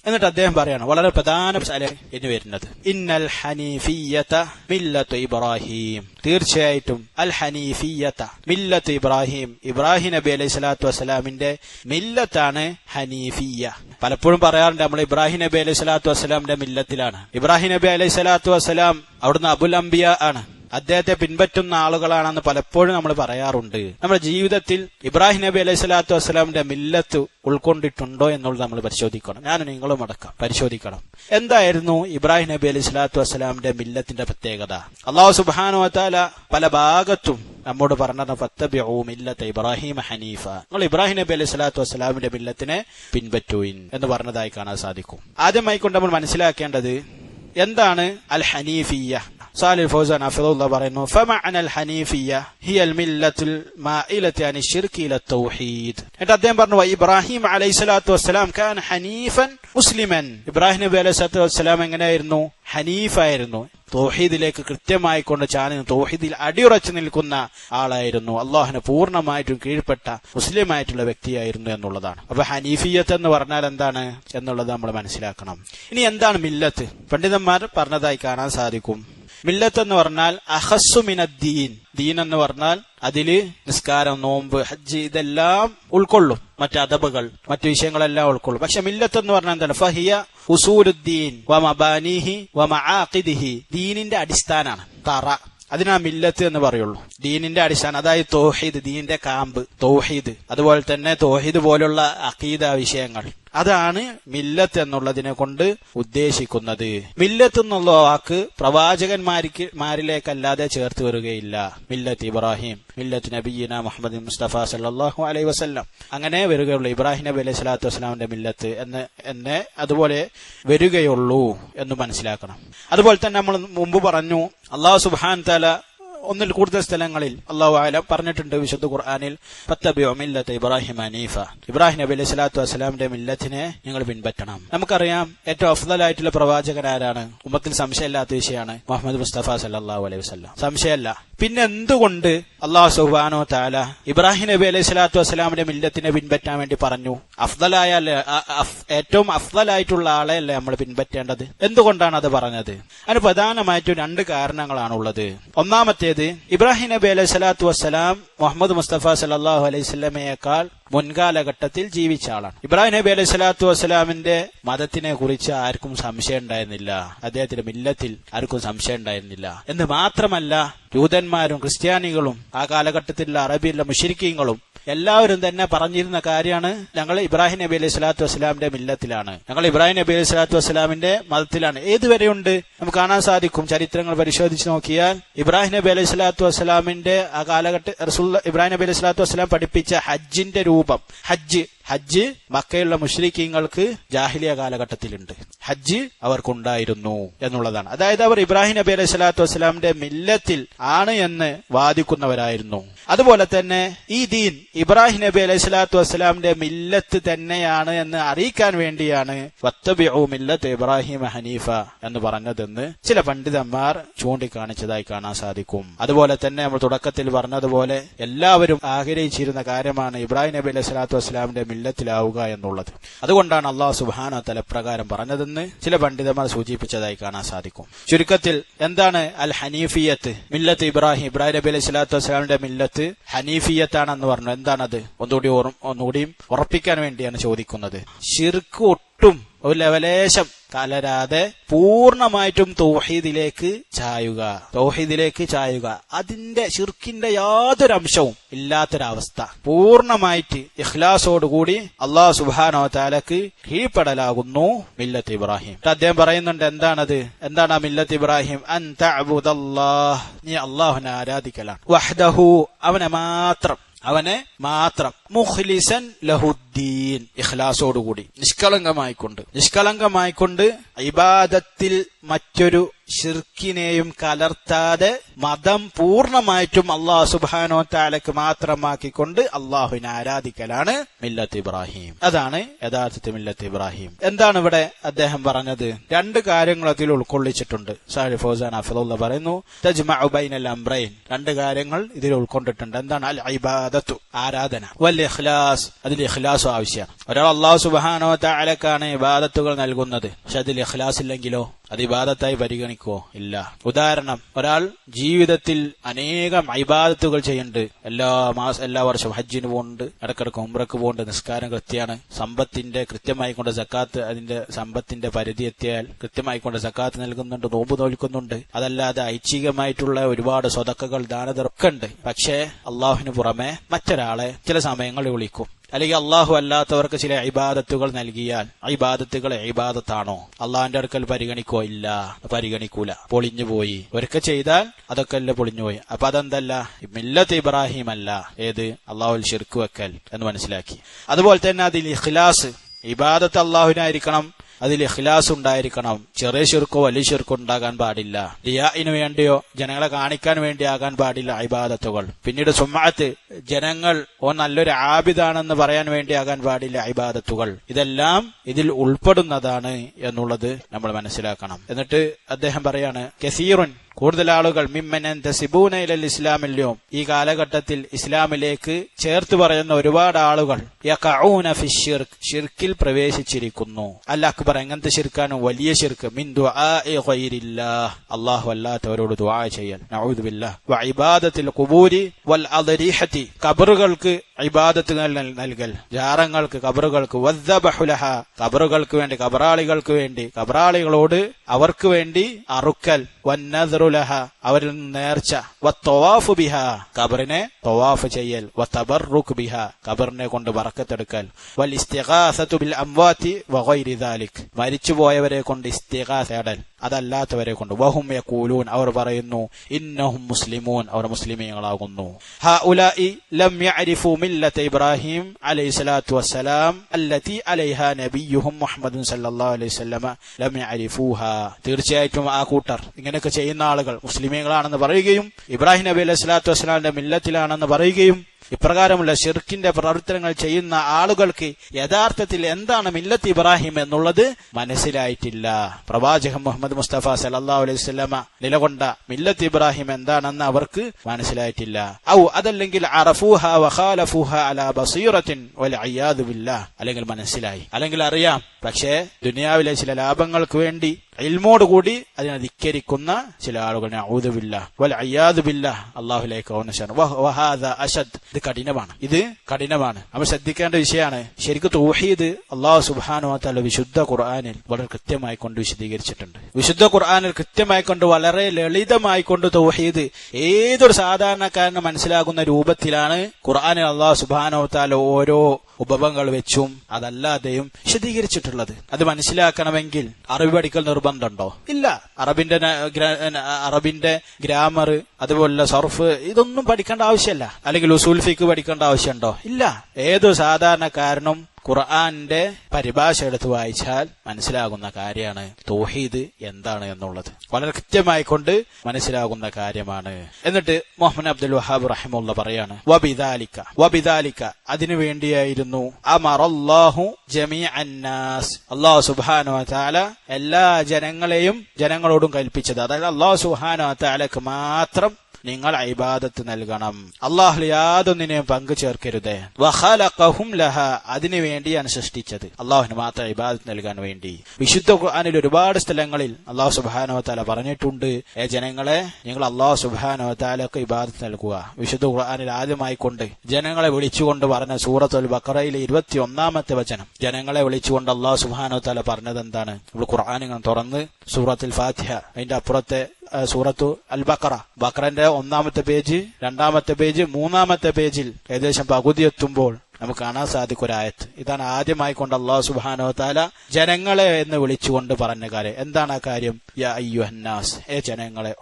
എന്നിട്ട് അദ്ദേഹം പറയാണ് വളരെ പ്രധാന ഇനി വരുന്നത്. ഇന്നൽ ഹനീഫിയത മില്ലത്ത് ഇബ്രാഹിം. തീർച്ചയായിട്ടും അൽ ഹനീഫിയത മില്ലത്ത് ഇബ്രാഹിം. ഇബ്രാഹിം നബി അലൈഹി സ്വലാത്തു വസ്സലാമിന്റെ മില്ലത്താണ് ഹനീഫിയ പലപ്പോഴും പറയാറുണ്ട് നമ്മൾ ഇബ്രാഹിം നബി അലൈഹി സ്വലാത്തു വസ്സലാമിന്റെ മില്ലത്തിലാണ്. ഇബ്രാഹിം നബി അലൈഹി സ്വലാത്തു വസ്സലാം അവിടുന്ന് അബുൽ അംബിയ ആണ്. അദ്ദേഹത്തെ പിൻപറ്റുന്ന ആളുകളാണെന്ന് പലപ്പോഴും നമ്മൾ പറയാറുണ്ട്. നമ്മുടെ ജീവിതത്തിൽ ഇബ്രാഹിം നബി അലൈഹി സ്വലാത്തു വസ്സലാമിന്റെ മില്ലത്ത് ഉൾക്കൊണ്ടിട്ടുണ്ടോ എന്നുള്ളത് നമ്മൾ പരിശോധിക്കണം. ഞാൻ നിങ്ങളും അടക്കാം പരിശോധിക്കണം. എന്തായിരുന്നു ഇബ്രാഹിം നബി അലൈഹി സ്വലാത്തു വസ്സലാമിന്റെ മില്ലത്തിന്റെ പ്രത്യേകത? അള്ളാഹു സുബാനു വത്താല പല ഭാഗത്തും നമ്മോട് പറഞ്ഞത് ഫത്തബിഉ മില്ലത്ത് ഇബ്രാഹിം ഹനീഫ. നിങ്ങൾ ഇബ്രാഹിം നബി അലൈഹി സ്വലാത്തു വസ്സലാമിന്റെ മില്ലത്തിനെ പിൻപറ്റൂയിൻ എന്ന് പറഞ്ഞതായി കാണാൻ സാധിക്കും. ആദ്യമായി കൊണ്ട് നമ്മൾ മനസ്സിലാക്കേണ്ടത് എന്താണ് അൽ ഹനീഫിയ സാലിൽ ഫൗസാൻ അഫിദുള്ള പറയുന്നു ഫമഅന അൽ ഹനീഫിയ ഹിയൽ മില്ലത്തുൽ മാഇലത്തി അനി ശിർക്ക് ഇല തൗഹീദ്. എന്നിട്ട് അദ്ദേഹം പറഞ്ഞു ഇബ്രാഹിം അലൈഹി സ്വലാത്തു വസ്സലാം കാൻ ഹനീഫൻ മുസ്ലിമൻ. ഇബ്രാഹിം നബി അലൈഹി സ്വലാത്തു വസ്സലാം എങ്ങനെയായിരുന്നു? ഹനീഫായിരുന്നു. തോഹീദിലേക്ക് കൃത്യമായി കൊണ്ട് ചാനി തോഹീദിൽ അടിയുറച്ചു നിൽക്കുന്ന ആളായിരുന്നു. അള്ളാഹിന് പൂർണമായിട്ടും കീഴ്പ്പെട്ട മുസ്ലിമായിട്ടുള്ള വ്യക്തിയായിരുന്നു എന്നുള്ളതാണ്. അപ്പൊ ഹനീഫിയത്ത് എന്ന് പറഞ്ഞാൽ എന്താണ് എന്നുള്ളത് നമ്മൾ മനസ്സിലാക്കണം. ഇനി എന്താണ് മില്ലത്ത്? പണ്ഡിതന്മാർ പറഞ്ഞതായി കാണാൻ സാധിക്കും. മില്ലത്ത് എന്ന് പറഞ്ഞാൽ അഹസ്സുമിനദ്ദീൻ ദീൻ. എന്ന് പറഞ്ഞാൽ അതിൽ നിസ്കാരം നോമ്പ് ഹജ്ജ് ഇതെല്ലാം ഉൾക്കൊള്ളും. മറ്റ് അദബുകൾ മറ്റു വിഷയങ്ങളെല്ലാം ഉൾക്കൊള്ളും. പക്ഷെ മില്ലത്ത് എന്ന് പറഞ്ഞാൽ എന്താണ്? ഫഹിയ ഉസൂലുദ്ദീൻ വമബാനിഹി വമആഖിദിഹി ദീനിന്റെ അടിസ്ഥാനാണ് തറ. അതിനാ മില്ലത്ത് എന്ന് പറയുള്ളൂ. ദീനിന്റെ അടിസ്ഥാനം അതായത് തോഹീദ് ദീനിന്റെ കാമ്പ് തോഹീദ്. അതുപോലെ തന്നെ തോഹീദ് പോലുള്ള അഖീദ വിഷയങ്ങൾ. അതാണ് മില്ലത്ത് എന്നുള്ളതിനെ കൊണ്ട് ഉദ്ദേശിക്കുന്നത്. മില്ലത്ത് എന്നുള്ള വാക്ക് പ്രവാചകന്മാരിക്ക് മാരിലേക്കല്ലാതെ ചേർത്ത് വരികയില്ല. മില്ലത്ത് ഇബ്രാഹിം മില്ലത്ത് നബീന മുഹമ്മദ് മുസ്തഫ സല്ലാഹു അലൈഹി വസ്ല്ലാം. അങ്ങനെ വരികയുള്ളൂ. ഇബ്രാഹിം നബി അലൈഹി സ്വലാത്തു വസ്സലാമിന്റെ മില്ലത്ത് എന്ന് എന്നെ അതുപോലെ വരികയുള്ളൂ എന്ന് മനസ്സിലാക്കണം. അതുപോലെ തന്നെ നമ്മൾ മുമ്പ് പറഞ്ഞു അള്ളാഹു സുബാൻ തല ഒന്നിൽ കൂടുതൽ സ്ഥലങ്ങളിൽ അള്ളാഹു ആലം പറഞ്ഞിട്ടുണ്ട് വിശുദ്ധ ഖുർആാനിൽ ഫത്തബിഉ മില്ലത്ത് ഇബ്രാഹിം അനീഫ ഇബ്രാഹിം നബി അലൈഹി സ്വലാത്തു വസ്സലാമിന്റെ മില്ലത്തിനെ നിങ്ങൾ പിൻപറ്റണം. നമുക്കറിയാം ഏറ്റവും അഫ്ദലായിട്ടുള്ള പ്രവാചകൻ ആരാണ്? ഉമ്മത്തിൽ സംശയമില്ലാത്ത വിഷയമാണ് മുഹമ്മദ് മുസ്തഫ സല്ലാഹു അലൈഹി വസ്ലാം സംശയമല്ല. പിന്നെ എന്തുകൊണ്ട് അള്ളാഹു സുബാനോ താല ഇബ്രാഹിം നബി അലൈഹി സ്വലാത്തു വസ്സലാമിന്റെ മില്ലത്തിനെ പിൻപറ്റാൻ വേണ്ടി പറഞ്ഞു? അഫ്ദലായ ഏറ്റവും അഫ്ദലായിട്ടുള്ള ആളെ അല്ലേ നമ്മൾ പിൻപറ്റേണ്ടത്? എന്തുകൊണ്ടാണ് അത് പറഞ്ഞത്? അതിന് പ്രധാനമായിട്ടും രണ്ട് കാരണങ്ങളാണുള്ളത്. ഒന്നാമത്തേത് ഇബ്രാഹിം നബി അലൈഹി സ്വലാത്തു വസ്സലാം മുഹമ്മദ് മുസ്തഫ സല്ലാഹു അലൈഹി സ്വലമയേക്കാൾ മുൻകാലഘട്ടത്തിൽ ജീവിച്ച ആളാണ്. ഇബ്രാഹിം നബി അലൈഹി സ്വലാത്തു വസ്സലാമിന്റെ മതത്തിനെ കുറിച്ച് ആർക്കും സംശയം ഉണ്ടായിരുന്നില്ല. അദ്ദേഹത്തിന്റെ മില്ലത്തിൽ ആർക്കും സംശയം ഉണ്ടായിരുന്നില്ല. എന്ന് മാത്രമല്ല ജൂതന്മാരും ക്രിസ്ത്യാനികളും ആ കാലഘട്ടത്തിലുള്ള അറബിയിലെ മുഷരിക്കീങ്ങളും എല്ലാവരും തന്നെ പറഞ്ഞിരുന്ന കാര്യമാണ് ഞങ്ങൾ ഇബ്രാഹിം നബി അലൈഹി സ്വലാത്തു വസ്സലാമിന്റെ മില്ലത്തിലാണ്. ഞങ്ങൾ ഇബ്രാഹിം നബി അലൈഹി സ്വലാത്തു വസ്സലാമിന്റെ മതത്തിലാണ്. ഏതുവരെയുണ്ട് നമുക്ക് കാണാൻ സാധിക്കും. ചരിത്രങ്ങൾ പരിശോധിച്ച് നോക്കിയാൽ ഇബ്രാഹിം നബി അലൈഹി സ്വലാത്തു വസ്സലാമിന്റെ ആ കാലഘട്ട റസൂൽ ഇബ്രാഹിം നബി അലൈഹി സ്വലാത്തു വസ്സലാം പഠിപ്പിച്ച ഹജ്ജിന്റെ രൂപം ഹജ്ജ് ഹജ്ജ് മക്കയുള്ള മുഷ്രിഖീങ്ങൾക്ക് ജാഹിലിയ കാലഘട്ടത്തിലുണ്ട്. ഹജ്ജ് അവർക്കുണ്ടായിരുന്നു എന്നുള്ളതാണ്. അതായത് അവർ ഇബ്രാഹിം നബി അലൈഹി സ്വലാത്തു വസ്സലാമിന്റെ മില്ലത്തിൽ ആണ് എന്ന് വാദിക്കുന്നവരായിരുന്നു. അതുപോലെ തന്നെ ഈ ദീൻ ഇബ്രാഹിം നബി അലൈഹി സ്വലാത്തു വസ്സലാമിന്റെ മില്ലത്ത് തന്നെയാണ് എന്ന് അറിയിക്കാൻ വേണ്ടിയാണ് മില്ലത്ത് ഇബ്രാഹിം ഹനീഫ എന്ന് പറഞ്ഞതെന്ന് ചില പണ്ഡിതന്മാർ ചൂണ്ടിക്കാണിച്ചതായി കാണാൻ സാധിക്കും. അതുപോലെ തന്നെ നമ്മൾ തുടക്കത്തിൽ പറഞ്ഞതുപോലെ എല്ലാവരും ആഗ്രഹിച്ചിരുന്ന കാര്യമാണ് ഇബ്രാഹിം നബി അലൈഹി സ്വലാത്തു വസ്സലാമിന്റെ മില്ലത്തിലാവുക എന്നുള്ളത്. അതുകൊണ്ടാണ് അള്ളാഹു സുബാന തലപ്രകാരം പറഞ്ഞതെന്ന് ചില പണ്ഡിതന്മാർ സൂചിപ്പിച്ചതായി കാണാൻ സാധിക്കും. ചുരുക്കത്തിൽ എന്താണ് അൽ ഹനീഫിയത്ത് മില്ലത്ത് ഇബ്രാഹിം ഇബ്രാഹിം നബി അലൈഹി സ്വലാത്തു വസ്സലാമിന്റെ മില്ലത്ത് ഹനീഫിയത്താണെന്ന് പറഞ്ഞു. എന്താണത്? ഒന്നുകൂടി ഒന്നുകൂടിയും ഉറപ്പിക്കാൻ വേണ്ടിയാണ് ചോദിക്കുന്നത്. ഷിർക്ക് ഒട്ടും ഒരു ലവലേശം കലരാതെ പൂർണമായിട്ടും തൗഹീദിലേക്ക് ചായുക. തൗഹീദിലേക്ക് ചായുക. അതിന്റെ ഷിർക്കിന്റെ യാതൊരു അംശവും ഇല്ലാത്തൊരവസ്ഥ. പൂർണമായിട്ട് ഇഖ്ലാസോടുകൂടി അള്ളാഹു സുബാനോ താലക്ക് കീഴ്പ്പെടലാകുന്നു മില്ലത്ത് ഇബ്രാഹിം. അദ്ദേഹം പറയുന്നുണ്ട് എന്താണത്? എന്താണ് ആ മില്ലത്ത് ഇബ്രാഹിം? നീ അള്ളാഹുനെ ആരാധിക്കലാണ്. വഹ്ദഹു അവനെ മാത്രം. അവനെ മാത്രം. മുഖ്ലിസൻ ലഹുദ്ദീൻ ഇഖ്ലാസോടുകൂടി. നിഷ്കളങ്കമായിക്കൊണ്ട്. നിഷ്കളങ്കമായിക്കൊണ്ട് ഇബാദത്തിൽ മറ്റൊരു ഷിർക്കിനെയും കലർത്താതെ മതം പൂർണമായിട്ടും അള്ളാഹു സുബാനോ താലക്ക് മാത്രമാക്കിക്കൊണ്ട് അള്ളാഹുവിനെ ആരാധിക്കലാണ് മില്ലത്ത് ഇബ്രാഹിം. അതാണ് യഥാർത്ഥത്തിൽ മില്ലത്ത് ഇബ്രാഹിം. എന്താണ് ഇവിടെ അദ്ദേഹം പറഞ്ഞത്? രണ്ട് കാര്യങ്ങൾ അതിൽ ഉൾക്കൊള്ളിച്ചിട്ടുണ്ട്. സാഹിബ് ഫൗസാൻ അഫദുള്ള പറയുന്നു തജ്മഅൽ അംബ്രൈൻ രണ്ട് കാര്യങ്ങൾ ഇതിൽ ഉൾക്കൊണ്ടിട്ടുണ്ട്. എന്താണ്? അൽ ഇബാദത്തു ആരാധന. വൽ ഇഖ്ലാസ് അതിൽ ഇഖ്ലാസ് ആവശ്യമാണ് ഒരാൾ അള്ളാഹു സുബാനോ താലക്കാണ് ഇബാദത്തുകൾ നൽകുന്നത്. പക്ഷെ അതിൽ ഇഖ്ലാസ് ഇല്ലെങ്കിലോ അത് ഇബാദത്തായി പരിഗണിക്കോ ഇല്ല. ഉദാഹരണം ഒരാൾ ജീവിതത്തിൽ അനേകം ഇബാദത്തുകൾ ചെയ്യുന്നുണ്ട്. എല്ലാ മാസ എല്ലാ വർഷവും ഹജ്ജിന് പോകുന്നുണ്ട്. ഇടക്കിടക്ക് ഉംറക്ക് പോകുന്നുണ്ട്. നിസ്കാരം കൃത്യമാണ്. സമ്പത്തിന്റെ കൃത്യമായി കൊണ്ട് സക്കാത്ത് അതിന്റെ സമ്പത്തിന്റെ പരിധി എത്തിയാൽ കൃത്യമായി കൊണ്ട് സക്കാത്ത് നൽകുന്നുണ്ട് നോമ്പ് നോൽക്കുന്നുണ്ട്. അതല്ലാതെ ഐച്ഛികമായിട്ടുള്ള ഒരുപാട് സ്വതക്കകൾ ദാനതർക്കുണ്ട് പക്ഷേ അള്ളാഹുവിന് പുറമെ മറ്റൊരാളെ ചില സമയങ്ങളിൽ വിളിക്കും. അല്ലെങ്കിൽ അള്ളാഹു അല്ലാത്തവർക്ക് ചില ഇബാദത്തുകൾ നൽകിയാൽ ഇബാദത്തുകൾ ഇബാദത്താണോ? അള്ളാഹിന്റെ അടുക്കൽ പരിഗണിക്കോ? ഇല്ല. പരിഗണിക്കൂല. പൊളിഞ്ഞു പോയി. ഒരിക്കൽ ചെയ്താൽ അതൊക്കെ അല്ല പൊളിഞ്ഞുപോയി അപ്പൊ അതെന്തല്ല? മില്ലത്ത് ഇബ്രാഹിം അല്ല. ഏത്? അള്ളാഹുൽ ഷിർക്ക് വെക്കൽ എന്ന് മനസ്സിലാക്കി. അതുപോലെ തന്നെ അതിൽ ഇഖ്ലാസ് ഇബാദത്ത് അള്ളാഹുവിനായിരിക്കണം. അതിൽ ഇഖ്ലാസ് ഉണ്ടായിരിക്കണം. ചെറിയ ശിർക്കോ വലിയ ശിർക്കോ ഉണ്ടാകാൻ പാടില്ല. റിയായിന് വേണ്ടിയോ ജനങ്ങളെ കാണിക്കാൻ വേണ്ടി ആകാൻ പാടില്ല ഇബാദത്തുകൾ. പിന്നീട് സുമാത്ത് ജനങ്ങൾ ഓ നല്ലൊരു ആബിദാണെന്ന് പറയാൻ വേണ്ടി ആകാൻ പാടില്ല ഇബാദത്തുകൾ. ഇതെല്ലാം ഇതിൽ ഉൾപ്പെടുന്നതാണ് എന്നുള്ളത് നമ്മൾ മനസ്സിലാക്കണം. എന്നിട്ട് അദ്ദേഹം പറയാണ് കസീറുൻ കൂടുതൽ ആളുകൾ മിമ്മനൻ സിബൂനയിലൽ ഇസ്ലാമില്ലോ ഈ കാലഘട്ടത്തിൽ ഇസ്ലാമിലേക്ക് ചേർത്ത് പറയുന്ന ഒരുപാട് ആളുകൾ ഷിർക്കിൽ പ്രവേശിച്ചിരിക്കുന്നു. അല്ല അക്ബർ എങ്ങനത്തെ ഷിർക്കാണ് വലിയ ഷിർക്ക് മിൻ അള്ളാഹു അല്ലാത്തവരോട് ദുആ ചെയ്യൽ. ഇബാദത്തിൽ ഖുബൂരി വൽ അദ്രീഹതി കബറുകൾക്ക് ഇബാദത്തുകൾ നൽകൽ ജാറങ്ങൾക്ക് കബറുകൾക്ക് വദ്ദബഹുലഹ കബറുകൾക്ക് വേണ്ടി കബറാളികൾക്ക് വേണ്ടി കബറാളികളോട് അവർക്ക് വേണ്ടി അറുക്കൽ. വന്നദറുലഹ അവരിൽ നേർച്ച. വത്തവാഫു ബിഹ ഖബറിനെ തൊവാഫ് ചെയ്യൽ. വതബറുക് ബിഹ ഖബറിനെ കൊണ്ട് വറക്കത്തെടുക്കൽ. വൽ ഇസ്തിഗാസത്തു ബിൽ അംവാതി വഗൈരി ദാലിക്. മരിച്ചുപോയവരെ കൊണ്ട് ഇസ്തിഗാസ തേടൽ. അതല്ലാത്തവരെ കൊണ്ട്. വഹും യഖൂലൂൻ. അവർ പറയുന്നു ഇന്നഹും മുസ്ലിമൂൻ. അവർ മുസ്ലിമീങ്ങളാകുന്നു. ഹഉലാഇ ലം യഅരിഫു മില്ലത ഇബ്രാഹിം അലൈഹി സ്വലാത്തു വസ്സലാം അല്ലതി അലൈഹ നബിയുഹും മുഹമ്മദ് സല്ലല്ലാഹു അലൈഹി വസല്ലമ ലം യഅരിഫൂഹ. തീർച്ചയായിട്ടും ആ കൂട്ടർ ഇങ്ങനെയൊക്കെ ചെയ്യുന്ന ആളുകൾ മുസ്ലിമീങ്ങളാണെന്ന് പറയുകയും ഇബ്രാഹിം നബി അലൈഹി സ്വലാത്തു വസ്സലാമിന്റെ മില്ലത്തിലാണെന്ന് പറയുകയും ഇപ്രകാരമുള്ള ഷിർക്കിന്റെ പ്രവർത്തനങ്ങൾ ചെയ്യുന്ന ആളുകൾക്ക് യഥാർത്ഥത്തിൽ എന്താണ് മില്ലത്ത് ഇബ്രാഹിം എന്നുള്ളത് മനസ്സിലായിട്ടില്ല. പ്രവാചകൻ മുഹമ്മദ് മുസ്തഫ സലല്ലാ അലൈഹി സ്വലമ നിലകൊണ്ട മില്ലത്ത് ഇബ്രാഹിം എന്താണെന്ന് അവർക്ക് മനസ്സിലായിട്ടില്ല. ഔ അതല്ലെങ്കിൽ അറഫൂഹ വഖാലഫൂഹ അലാ ബസീറത്തിൻ വൽ അയ്യാദു ബില്ലാഹ്. അല്ലെങ്കിൽ മനസ്സിലായി. അല്ലെങ്കിൽ അറിയാം. പക്ഷേ ദുനിയാവിലെ ചില ലാഭങ്ങൾക്ക് വേണ്ടി ഇൽമോടുകൂടി അതിനെ ധിക്കരിക്കുന്ന ചില ആളുകളെ ഔദുബില്ല വൽ അയ്യാദുബില്ല അള്ളാഹുലേക്ക് അഷദ് ഇത് കഠിനമാണ്. ഇത് കഠിനമാണ്. നമ്മൾ ശ്രദ്ധിക്കേണ്ട വിഷയമാണ്. ശരിക്കും തൗഹീദ് അള്ളാഹു സുബാനു താല വിശുദ്ധ ഖുർആാനിൽ വളരെ കൃത്യമായി കൊണ്ട് വിശദീകരിച്ചിട്ടുണ്ട്. വിശുദ്ധ ഖുർആാനിൽ കൃത്യമായി കൊണ്ട് വളരെ ലളിതമായി കൊണ്ട് തൗഹീദ് ഏതൊരു സാധാരണക്കാരന് മനസ്സിലാകുന്ന രൂപത്തിലാണ് ഖുർആാനിൽ അള്ളാഹു സുബാനോ താല ഓരോ ഉപഭങ്ങൾ വെച്ചും അതല്ലാതെയും വിശദീകരിച്ചിട്ടുള്ളത്. അത് മനസ്സിലാക്കണമെങ്കിൽ അറബി പഠിക്കൽ നിർബന്ധമുണ്ടോ? ഇല്ല. അറബിന്റെ അറബിന്റെ ഗ്രാമർ അതുപോലുള്ള സർഫ് ഇതൊന്നും പഠിക്കേണ്ട ആവശ്യമല്ല. അല്ലെങ്കിൽ ഉസൂൽഫിക്ക് പഠിക്കേണ്ട ആവശ്യമുണ്ടോ? ഇല്ല. ഏത് സാധാരണക്കാരനും ഖുർആന്റെ പരിഭാഷ എടുത്ത് വായിച്ചാൽ മനസ്സിലാകുന്ന കാര്യമാണ് തൗഹീദ് എന്താണ് എന്നുള്ളത്. വളരെ കൃത്യമായി കൊണ്ട് മനസ്സിലാകുന്ന കാര്യമാണ്. എന്നിട്ട് മുഹമ്മദ് അബ്ദുൽ വഹാബ് റഹിമുള്ള പറയാണ് വബിദാലിക്ക വബിദാലിക്ക അതിനു വേണ്ടിയായിരുന്നു അമറല്ലാഹു ജമീ അന്നാസ് അള്ളാഹു സുബാനോ താല എല്ലാ ജനങ്ങളെയും ജനങ്ങളോടും കൽപ്പിച്ചത്. അതായത് അള്ളാഹു സുബാനോ താലക്ക് മാത്രം നിങ്ങൾ ഇബാദത്ത് നൽകണം. അള്ളാഹു യാതൊന്നിനെയും പങ്കു ചേർക്കരുത്. വഖലഖഹും ലഹ അതിനു വേണ്ടിയാണ് സൃഷ്ടിച്ചത്. അള്ളാഹുന് മാത്രം ഇബാദത്ത് നൽകാൻ വേണ്ടി. വിശുദ്ധ ഖുർആനിൽ ഒരുപാട് സ്ഥലങ്ങളിൽ അള്ളാഹു സുബാനോ താല പറഞ്ഞിട്ടുണ്ട്. ഏ ജനങ്ങളെ നിങ്ങൾ അള്ളാഹു സുബാനോ താലൊക്കെ ഇബാദത്ത് നൽകുക. വിശുദ്ധ ഖുർആനിൽ ആദ്യമായി കൊണ്ട് ജനങ്ങളെ വിളിച്ചുകൊണ്ട് പറഞ്ഞ സൂറത്തുൽ ബക്കറയിലെ ഇരുപത്തി ഒന്നാമത്തെ വചനം. ജനങ്ങളെ വിളിച്ചുകൊണ്ട് അള്ളാഹു സുബാനോ താല പറഞ്ഞത് എന്താണ് നമ്മൾ ഖുർആൻ ഇങ്ങനെ തുറന്ന് സൂറത്തുൽ ഫാത്തിഹ അതിന്റെ അപ്പുറത്തെ സൂറത്തു അൽ ബക്കറ ബക്കറന്റെ ഒന്നാമത്തെ പേജ് രണ്ടാമത്തെ പേജ് മൂന്നാമത്തെ പേജിൽ ഏകദേശം പകുതി എത്തുമ്പോൾ നമുക്ക് കാണാൻ സാധിക്കും ഒരായത്ത് ഇതാണ് ആദ്യമായി കൊണ്ട് അള്ളാഹു സുബാനോ താല ജനങ്ങളെ എന്ന് വിളിച്ചുകൊണ്ട് പറഞ്ഞ കാര്യം. എന്താണ് ആ കാര്യം? അയ്യുഹന്നാസ് ഏ ജനങ്ങളെ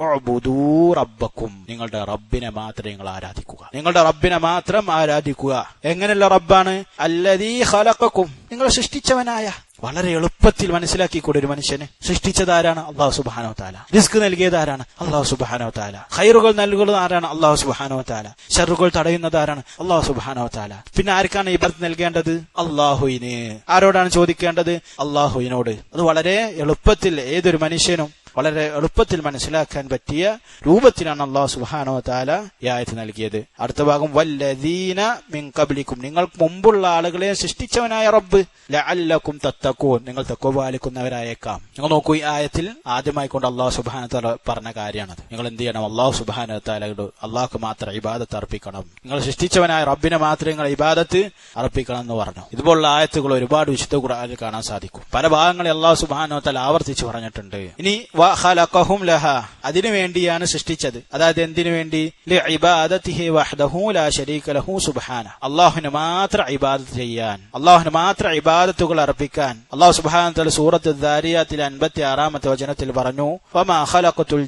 റബ്ബക്കും. നിങ്ങളുടെ റബ്ബിനെ മാത്രം നിങ്ങൾ ആരാധിക്കുക. നിങ്ങളുടെ റബ്ബിനെ മാത്രം ആരാധിക്കുക. എങ്ങനെയുള്ള റബ്ബാണ്? അല്ലതീ ഹലക്കും നിങ്ങൾ സൃഷ്ടിച്ചവനായ വളരെ എളുപ്പത്തിൽ മനസ്സിലാക്കി മനസ്സിലാക്കിക്കൂടെ ഒരു മനുഷ്യനെ. സൃഷ്ടിച്ചത് ആരാണ്? അള്ളാഹു സുബാനോ താല റിസ്ക് നൽകിയത് ആരാണ്? അള്ളാഹു സുബാനോ താല ഹൈറുകൾ നൽകുന്നത് ആരാണ്? അള്ളാഹു സുബാനോ താല ഷറുകൾ തടയുന്നത് ആരാണ്? അള്ളാഹു സുബാനോ താല പിന്നെ ആർക്കാണ് ഇബർത്ത് നൽകേണ്ടത്? അള്ളാഹുവിന്. ആരോടാണ് ചോദിക്കേണ്ടത്? അള്ളാഹുവിനോട്. അത് വളരെ എളുപ്പത്തിൽ ഏതൊരു മനുഷ്യനും വളരെ എളുപ്പത്തിൽ മനസ്സിലാക്കാൻ പറ്റിയ രൂപത്തിലാണ് അള്ളാഹു സുബാനോ താല ഈ ആയത്ത് നൽകിയത്. അടുത്ത ഭാഗം വല്ലദീന മിൻ കബലിക്കും നിങ്ങൾക്ക് മുമ്പുള്ള ആളുകളെ സൃഷ്ടിച്ചവനായ റബ്ബ്. ലഅല്ലക്കും തത്തക്കൂൻ നിങ്ങൾ തക്കോ പാലിക്കുന്നവരായേക്കാം. നിങ്ങൾ നോക്കൂ ഈ ആയത്തിൽ ആദ്യമായി കൊണ്ട് അള്ളാഹു സുബാന പറഞ്ഞ കാര്യമാണത്. നിങ്ങൾ എന്ത് ചെയ്യണം? അള്ളാഹു സുബാന താലയോട് അള്ളാഹ്ക്ക് മാത്രം ഇബാദത്ത് അർപ്പിക്കണം. നിങ്ങൾ സൃഷ്ടിച്ചവനായ റബ്ബിനെ മാത്രം നിങ്ങൾ ഇബാദത്ത് അർപ്പിക്കണം എന്ന് പറഞ്ഞു. ഇതുപോലുള്ള ആയത്തുകൾ ഒരുപാട് വിശുദ്ധ ഖുർആനിൽ കാണാൻ സാധിക്കും. പല ഭാഗങ്ങളിൽ അള്ളാഹു സുബാനോ താല ആവർത്തിച്ച് പറഞ്ഞിട്ടുണ്ട്. ഇനി വഖലഖഹും ലഹ. അതിനു വേണ്ടിയാണ് സൃഷ്ടിച്ചത്. അതായത് എന്തിനു വേണ്ടി? ലഹു സുബ്ഹാന. അല്ലാഹുവിന് മാത്രം ഇബാദത്ത് ചെയ്യാൻ അള്ളാഹുന് മാത്രം ഇബാദത്തുകൾ അർപ്പിക്കാൻ അല്ലാഹു സുബാന വതആല സൂറത്ത് അൻപത്തി 56ാമത്തെ വചനത്തിൽ പറഞ്ഞു വമാ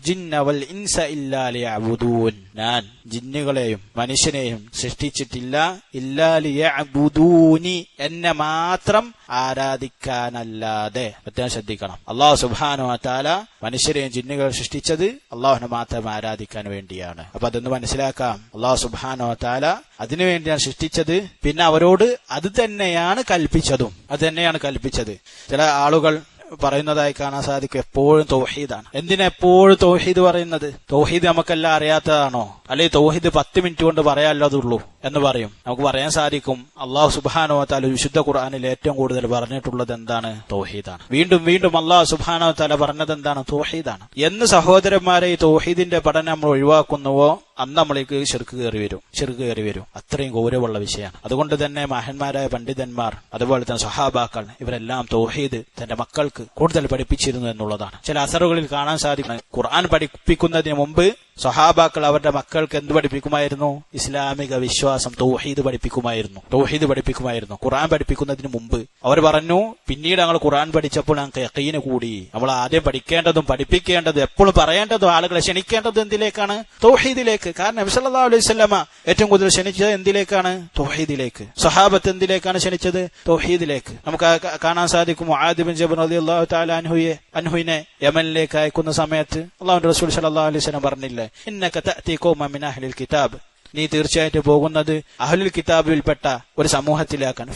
ജിന്ന വൽ ഇൻസ ഇല്ലാ ലിയഅബുദൂൻ ഞാൻ ജിന്നുകളെയും മനുഷ്യനെയും സൃഷ്ടിച്ചിട്ടില്ല. ഇല്ലാലിയൂനി എന്നെ മാത്രം ആരാധിക്കാനല്ലാതെ. പ്രത്യേകം ശ്രദ്ധിക്കണം. അള്ളാഹു സുബാനു താല മനുഷ്യരെയും ജിന്നുകൾ സൃഷ്ടിച്ചത് അള്ളാഹുനെ മാത്രം ആരാധിക്കാൻ വേണ്ടിയാണ്. അപ്പൊ അതൊന്ന് മനസ്സിലാക്കാം. അള്ളാഹു സുബ്ഹാനഹു വതആല അതിനുവേണ്ടിയാണ് സൃഷ്ടിച്ചത് പിന്നെ അവരോട് അത് തന്നെയാണ് കൽപ്പിച്ചതും. അത് തന്നെയാണ് കൽപ്പിച്ചത്. ചില ആളുകൾ പറയുന്നതായി കാണാൻ സാധിക്കും. എപ്പോഴും തൗഹീദാണ്. എന്തിനാ എപ്പോഴും തൗഹീദ് പറയുന്നത്? തൗഹീദ് നമുക്കെല്ലാം അറിയാത്തതാണോ? അല്ലെ തൗഹീദ് പത്ത് മിനിറ്റ് കൊണ്ട് പറയാനുള്ളതുള്ളൂ എന്ന് പറയും. നമുക്ക് പറയാൻ സാധിക്കും അള്ളാഹു സുബാനോ താല വിശുദ്ധ ഖുർആാനിൽ ഏറ്റവും കൂടുതൽ പറഞ്ഞിട്ടുള്ളത് എന്താണ്? തൗഹീദാണ്. വീണ്ടും വീണ്ടും അള്ളാഹു സുബാനോ താല പറഞ്ഞത് എന്താണ്? തൗഹീദാണ്. എന്ന് സഹോദരന്മാരെ ഈ തൗഹീദിന്റെ പഠനം നമ്മൾ ഒഴിവാക്കുന്നുവോ? അന്ന് നമ്മളേക്ക് ചെറുക്ക് കയറി വരും ചെറുക്ക് കയറി വരും. അത്രയും ഗൗരവമുള്ള വിഷയമാണ്. അതുകൊണ്ട് തന്നെ മഹന്മാരായ പണ്ഡിതന്മാർ അതുപോലെ തന്നെ സഹാബാക്കൾ ഇവരെല്ലാം തൗഹീദ് തന്റെ മക്കൾക്ക് കൂടുതൽ പഠിപ്പിച്ചിരുന്നു എന്നുള്ളതാണ്. ചില അസറുകളിൽ കാണാൻ സാധിക്കുന്നത് ഖുർആൻ പഠിപ്പിക്കുന്നതിന് മുമ്പ് സഹാബാക്കൾ അവരുടെ മക്കൾക്ക് എന്ത് പഠിപ്പിക്കുമായിരുന്നു? ഇസ്ലാമിക വിശ്വാസം തൗഹീദ് പഠിപ്പിക്കുമായിരുന്നു. തൗഹീദ് പഠിപ്പിക്കുമായിരുന്നു. ഖുറാൻ പഠിപ്പിക്കുന്നതിന് മുമ്പ്. അവർ പറഞ്ഞു പിന്നീട് ഞങ്ങൾ ഖുറാൻ പഠിച്ചപ്പോൾ ഞങ്ങൾക്ക് യക്കീന് കൂടി. നമ്മൾ ആദ്യം പഠിക്കേണ്ടതും പഠിപ്പിക്കേണ്ടതും എപ്പോഴും പറയേണ്ടതും ആളുകളെ ക്ഷണിക്കേണ്ടത് എന്തിലേക്കാണ്? തൗഹീദിലേക്ക്. കാരണം നബിസല്ലാ അലൈഹി സ്വലമ ഏറ്റവും കൂടുതൽ ക്ഷണിച്ചത് എന്തിലേക്കാണ്? തൗഹീദിലേക്ക്. സഹാബത്ത് എന്തിലേക്കാണ് ക്ഷണിച്ചത്? തൗഹീദിലേക്ക്. നമുക്ക് കാണാൻ സാധിക്കും ആദിബിൻ ജബൻ അലി അള്ളാഹു താല അൻഹുയെ അൻഹുവിനെ യമനിലേക്ക് അയക്കുന്ന സമയത്ത് അള്ളാഹു റസൂൽ സല്ലാ അലൈഹി വസല്ലം പറഞ്ഞില്ലേ ഇന്നക തഅതി ഖൗമൻ മിൻ അഹ്ലിൽ കിതാബ് നീ തീർച്ചയായിട്ടും പോകുന്നത് അഹ്ലുൽ കിതാബിൽപ്പെട്ട ഒരു സമൂഹത്തിലേക്കാണ്.